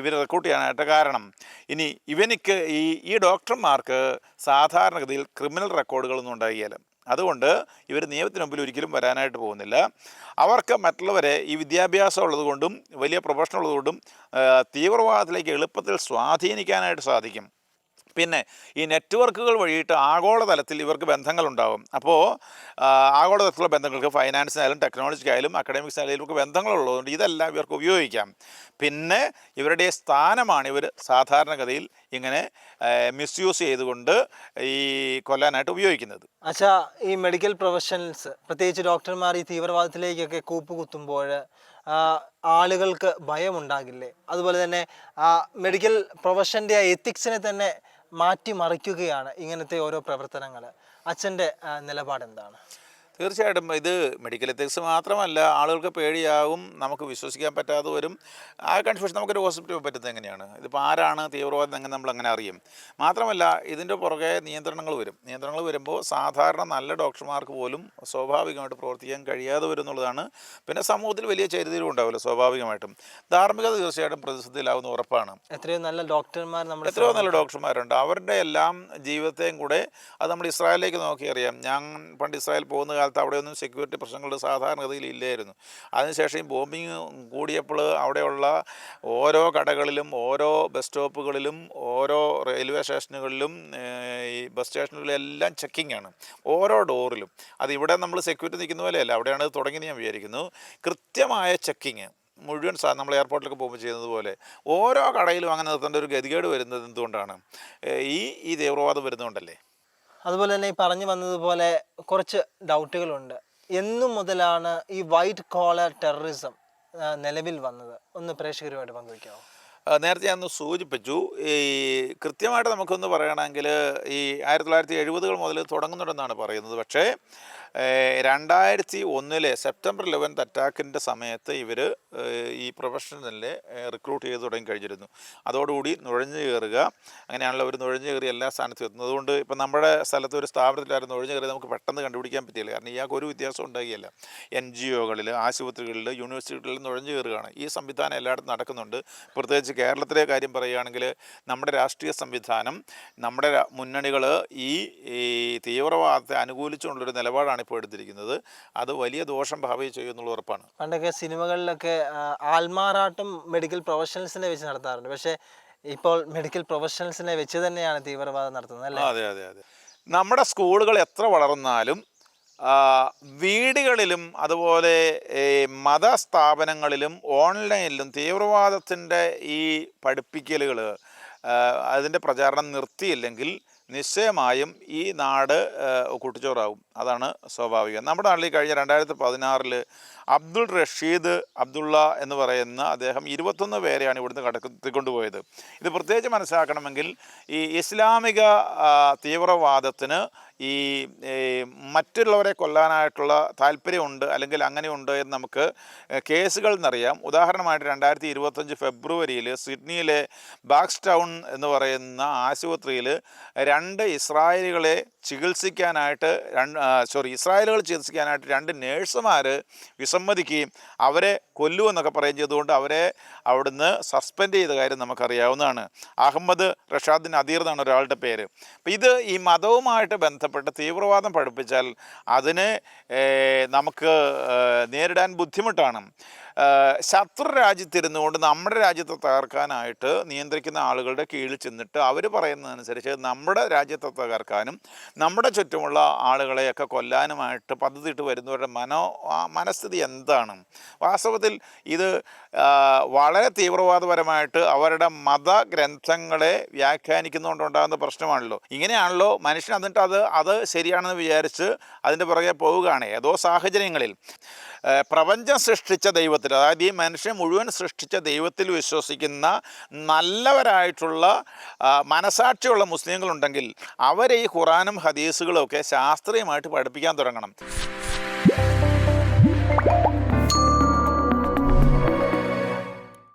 ഇവർ റിക്രൂട്ട് ചെയ്യാനായിട്ട് കാരണം. ഇനി ഇവനിക്ക് ഈ ഈ ഡോക്ടർമാർക്ക് സാധാരണഗതിയിൽ ക്രിമിനൽ റെക്കോർഡുകളൊന്നും ഉണ്ടാകിയാൽ അതുകൊണ്ട് ഇവർ നിയമത്തിന് മുമ്പിൽ ഒരിക്കലും വരാനായിട്ട് പോകുന്നില്ല. അവർക്ക് മറ്റുള്ളവരെ ഈ വിദ്യാഭ്യാസം ഉള്ളതുകൊണ്ടും വലിയ പ്രൊഫഷൻ ഉള്ളതുകൊണ്ടും തീവ്രവാദത്തിലേക്ക് എളുപ്പത്തിൽ സ്വാധീനിക്കാനായിട്ട് സാധിക്കും. പിന്നെ ഈ നെറ്റ്വർക്കുകൾ വഴിയിട്ട് ആഗോളതലത്തിൽ ഇവർക്ക് ബന്ധങ്ങളുണ്ടാവും. അപ്പോൾ ആഗോളതലത്തിലുള്ള ബന്ധങ്ങൾക്ക് ഫൈനാൻസിനായാലും ടെക്നോളജിക്കായാലും അക്കാഡമിക്സിനായാലും ഇവർക്ക് ബന്ധങ്ങളുള്ളതുകൊണ്ട് ഇതെല്ലാം ഇവർക്ക് ഉപയോഗിക്കാം. പിന്നെ ഇവരുടെ സ്ഥാനമാണ് ഇവർ സാധാരണഗതിയിൽ ഇങ്ങനെ മിസ്യൂസ് ചെയ്തുകൊണ്ട് ഈ കൊല്ലാനായിട്ട് ഉപയോഗിക്കുന്നത്. അച്ഛാ ഈ മെഡിക്കൽ പ്രൊഫഷണൽസ് പ്രത്യേകിച്ച് ഡോക്ടർമാർ ഈ തീവ്രവാദത്തിലേക്കൊക്കെ കൂപ്പുകുത്തുമ്പോൾ ആളുകൾക്ക് ഭയമുണ്ടാകില്ലേ? അതുപോലെ തന്നെ മെഡിക്കൽ പ്രൊഫഷന്റെ ആ എത്തിക്സിനെ തന്നെ മാറ്റിമറിക്കുകയാണ് ഇങ്ങനത്തെ ഓരോ പ്രവർത്തനങ്ങൾ അച്ഛന്റെ നിലപാട് എന്താണ് തീർച്ചയായിട്ടും ഇത് മെഡിക്കൽ എത്തിക്സ് മാത്രമല്ല ആളുകൾക്ക് പേടിയാവും നമുക്ക് വിശ്വസിക്കാൻ പറ്റാതെ വരും. ആ കൺഫ്യൂഷൻ നമുക്കൊരു ഹോസ്പിറ്റൽ പറ്റുന്നത് എങ്ങനെയാണ്? ഇതിപ്പോൾ ആരാണ് തീവ്രവാദം എങ്ങനെ നമ്മൾ അങ്ങനെ അറിയും. മാത്രമല്ല ഇതിന്റെ പുറകെ നിയന്ത്രണങ്ങൾ വരും. നിയന്ത്രണങ്ങൾ വരുമ്പോൾ സാധാരണ നല്ല ഡോക്ടർമാർക്ക് പോലും സ്വാഭാവികമായിട്ട് പ്രവർത്തിക്കാൻ കഴിയാതെ വരും എന്നുള്ളതാണ്. പിന്നെ സമൂഹത്തിൽ വലിയ ചരിതരും ഉണ്ടാവില്ല സ്വാഭാവികമായിട്ടും. ധാർമ്മികത തീർച്ചയായിട്ടും പ്രതിസന്ധിയിലാവുന്ന ഉറപ്പാണ്. എത്രയോ നല്ല ഡോക്ടർമാർ നമ്മൾ എത്രയോ നല്ല ഡോക്ടർമാരുണ്ട് അവരുടെ എല്ലാം ജീവിതത്തെയും കൂടെ അത് നമ്മൾ ഇസ്രായേലിലേക്ക് നോക്കി അറിയാം ഞാൻ പണ്ട് ഇസ്രായേൽ പോകുന്ന കാലത്ത് അവിടെയൊന്നും സെക്യൂരിറ്റി പ്രശ്നങ്ങൾ സാധാരണഗതിയിൽ ഇല്ലായിരുന്നു. അതിനുശേഷം ഈ ബോംബിങ് കൂടിയപ്പോൾ അവിടെയുള്ള ഓരോ കടകളിലും ഓരോ ബസ് സ്റ്റോപ്പുകളിലും ഓരോ റെയിൽവേ സ്റ്റേഷനുകളിലും ഈ ബസ് സ്റ്റേഷനുകളിലെല്ലാം ചെക്കിംഗ് ആണ്. ഓരോ ഡോറിലും അത് ഇവിടെ നമ്മൾ സെക്യൂരിറ്റി നിൽക്കുന്ന പോലെയല്ല. അവിടെയാണ് തുടങ്ങി ഞാൻ വിചാരിക്കുന്നു. കൃത്യമായ ചെക്കിങ് മുഴുവൻ സാ നമ്മൾ എയർപോർട്ടിലൊക്കെ പോകുമ്പോൾ ചെയ്യുന്നത് പോലെ ഓരോ കടയിലും അങ്ങനെ നിർത്തേണ്ട ഒരു ഗതികേട് വരുന്നത് എന്തുകൊണ്ടാണ്? ഈ ഈ തീവ്രവാദം വരുന്നതുകൊണ്ടല്ലേ? അതുപോലെ തന്നെ ഈ പറഞ്ഞു വന്നതുപോലെ കുറച്ച് ഡൗട്ടുകളുണ്ട് എന്നു മുതലാണ് ഈ വൈറ്റ് കോളർ ടെററിസം നിലവിൽ വന്നത്? ഒന്ന് പ്രേക്ഷകരുമായിട്ട് പങ്കുവയ്ക്കാമോ നേരത്തെ ഞാൻ സൂചിപ്പിച്ചു. ഈ കൃത്യമായിട്ട് നമുക്കൊന്ന് പറയണമെങ്കിൽ ഈ ആയിരത്തി തൊള്ളായിരത്തി എഴുപതുകൾ മുതൽ തുടങ്ങുന്നുണ്ടെന്നാണ് പറയുന്നത്. പക്ഷേ രണ്ടായിരത്തി ഒന്നിലെ സെപ്റ്റംബർ ഇലവൻത്ത് അറ്റാക്കിന്റെ സമയത്ത് ഇവർ ഈ പ്രൊഫഷണലിനെ റിക്രൂട്ട് ചെയ്ത് തുടങ്ങി കഴിഞ്ഞിരുന്നു. അതോടുകൂടി നുഴഞ്ഞു കയറുക അങ്ങനെയാണല്ലോ അവർ നുഴഞ്ഞു കയറി എല്ലാ സ്ഥാനത്തും എത്തുന്നത്. അതുകൊണ്ട് ഇപ്പം നമ്മുടെ സ്ഥലത്ത് ഒരു സ്ഥാപനത്തിലായിരുന്നു നുഴഞ്ഞു കയറി നമുക്ക് പെട്ടെന്ന് കണ്ടുപിടിക്കാൻ പറ്റിയില്ല. കാരണം ഇയാൾക്ക് ഒരു വ്യത്യാസം ഉണ്ടാകിയല്ല എൻ ജി ഒകളിൽ ആശുപത്രികളിൽ യൂണിവേഴ്സിറ്റികളിൽ നുഴഞ്ഞു കയറുകയാണ്. ഈ സംവിധാനം എല്ലായിടത്തും നടക്കുന്നുണ്ട്. പ്രത്യേകിച്ച് കേരളത്തിലെ കാര്യം പറയുകയാണെങ്കിൽ നമ്മുടെ രാഷ്ട്രീയ സംവിധാനം നമ്മുടെ മുന്നണികൾ ഈ തീവ്രവാദത്തെ അനുകൂലിച്ചുകൊണ്ടൊരു നിലപാടാണ് ഇപ്പോൾ എടുത്തിരിക്കുന്നത്. അത് വലിയ ദോഷം ഭാവിയിൽ ചെയ്യുമെന്നുള്ള ഉറപ്പാണ്. പണ്ടൊക്കെ സിനിമകളിലൊക്കെ ആൽമാറാട്ടം മെഡിക്കൽ പ്രൊഫഷണൽസിനെ വെച്ച് നടത്താറുണ്ട്. പക്ഷേ ഇപ്പോൾ മെഡിക്കൽ പ്രൊഫഷണൽസിനെ വെച്ച് തന്നെയാണ് തീവ്രവാദം നടത്തുന്നത് അല്ലേ? അതെ അതെ അതെ. നമ്മുടെ സ്കൂളുകൾ എത്ര വളർന്നാലും വീടുകളിലും അതുപോലെ മത മതസ്ഥാപനങ്ങളിലും ഓൺലൈനിലും തീവ്രവാദത്തിന്റെ ഈ പഠിപ്പിക്കലുകൾ അതിന്റെ പ്രചാരണം നിർത്തിയില്ലെങ്കിൽ നിശ്ചയമായും ഈ നാട് കൂട്ടിച്ചോറാവും അതാണ് സ്വാഭാവികം. നമ്മുടെ നാട്ടിൽ കഴിഞ്ഞ രണ്ടായിരത്തി പതിനാറിൽ അബ്ദുൾ റഷീദ് അബ്ദുള്ള എന്ന് പറയുന്ന അദ്ദേഹം ഇരുപത്തൊന്ന് പേരെയാണ് ഇവിടുന്ന് കടത്തിക്കൊണ്ടുപോയത് ഇത് പ്രത്യേകിച്ച് മനസ്സിലാക്കണമെങ്കിൽ ഈ ഇസ്ലാമിക തീവ്രവാദത്തിന് ഈ മറ്റുള്ളവരെ കൊല്ലാനായിട്ടുള്ള താല്പര്യമുണ്ട് അല്ലെങ്കിൽ അങ്ങനെയുണ്ട് എന്ന് നമുക്ക് കേസുകൾ എന്നറിയാം. ഉദാഹരണമായിട്ട് രണ്ടായിരത്തി ഇരുപത്തഞ്ച് ഫെബ്രുവരിയിൽ സിഡ്നിയിലെ ബാക്സ് ടൗൺ എന്ന് പറയുന്ന ആശുപത്രിയിൽ രണ്ട് ഇസ്രായേലുകളെ ചികിത്സിക്കാനായിട്ട് രണ്ട് സോറി ഇസ്രായേലുകൾ ചികിത്സിക്കാനായിട്ട് രണ്ട് നേഴ്സുമാർ വിസമ്മതിക്കുകയും അവരെ കൊല്ലുമെന്നൊക്കെ പറയുകയും ചെയ്തുകൊണ്ട് അവരെ അവിടുന്ന് സസ്പെൻഡ് ചെയ്ത കാര്യം നമുക്കറിയാവുന്നതാണ്. അഹമ്മദ് റഷാദിൻ അദീർ എന്നാണ് ഒരാളുടെ പേര്. ഇത് ഈ മതവുമായിട്ട് ബന്ധപ്പെട്ട് തീവ്രവാദം പഠിപ്പിച്ചാൽ അതിനെ നമുക്ക് നേരിടാൻ ബുദ്ധിമുട്ടാണ്. ശത്രു രാജ്യത്തിരുന്നുകൊണ്ട് നമ്മുടെ രാജ്യത്തെ തകർക്കാനായിട്ട് നിയന്ത്രിക്കുന്ന ആളുകളുടെ കീഴിൽ ചെന്നിട്ട് അവർ പറയുന്നതനുസരിച്ച് നമ്മുടെ രാജ്യത്തെ തകർക്കാനും നമ്മുടെ ചുറ്റുമുള്ള ആളുകളെയൊക്കെ കൊല്ലാനുമായിട്ട് പദ്ധതിയിട്ട് വരുന്നവരുടെ മനോ മനസ്ഥിതി എന്താണ്? വാസ്തവത്തിൽ ഇത് വളരെ തീവ്രവാദപരമായിട്ട് അവരുടെ മതഗ്രന്ഥങ്ങളെ വ്യാഖ്യാനിക്കുന്നതുകൊണ്ടുണ്ടാകുന്ന പ്രശ്നമാണല്ലോ. ഇങ്ങനെയാണല്ലോ മനുഷ്യൻ എന്നിട്ട് അത് അത് ശരിയാണെന്ന് വിചാരിച്ച് അതിന്റെ പുറകെ പോവുകയാണ്. ഏതോ സാഹചര്യങ്ങളിൽ. പ്രപഞ്ചം സൃഷ്ടിച്ച ദൈവത്തിൽ അതായത് ഈ മനുഷ്യൻ മുഴുവൻ സൃഷ്ടിച്ച ദൈവത്തിൽ വിശ്വസിക്കുന്ന നല്ലവരായിട്ടുള്ള മനസാക്ഷിയുള്ള മുസ്ലിങ്ങളുണ്ടെങ്കിൽ അവരെ ഈ ഖുറാനും ഹദീസുകളും ഒക്കെ ശാസ്ത്രീയമായിട്ട് പഠിപ്പിക്കാൻ തുടങ്ങണം.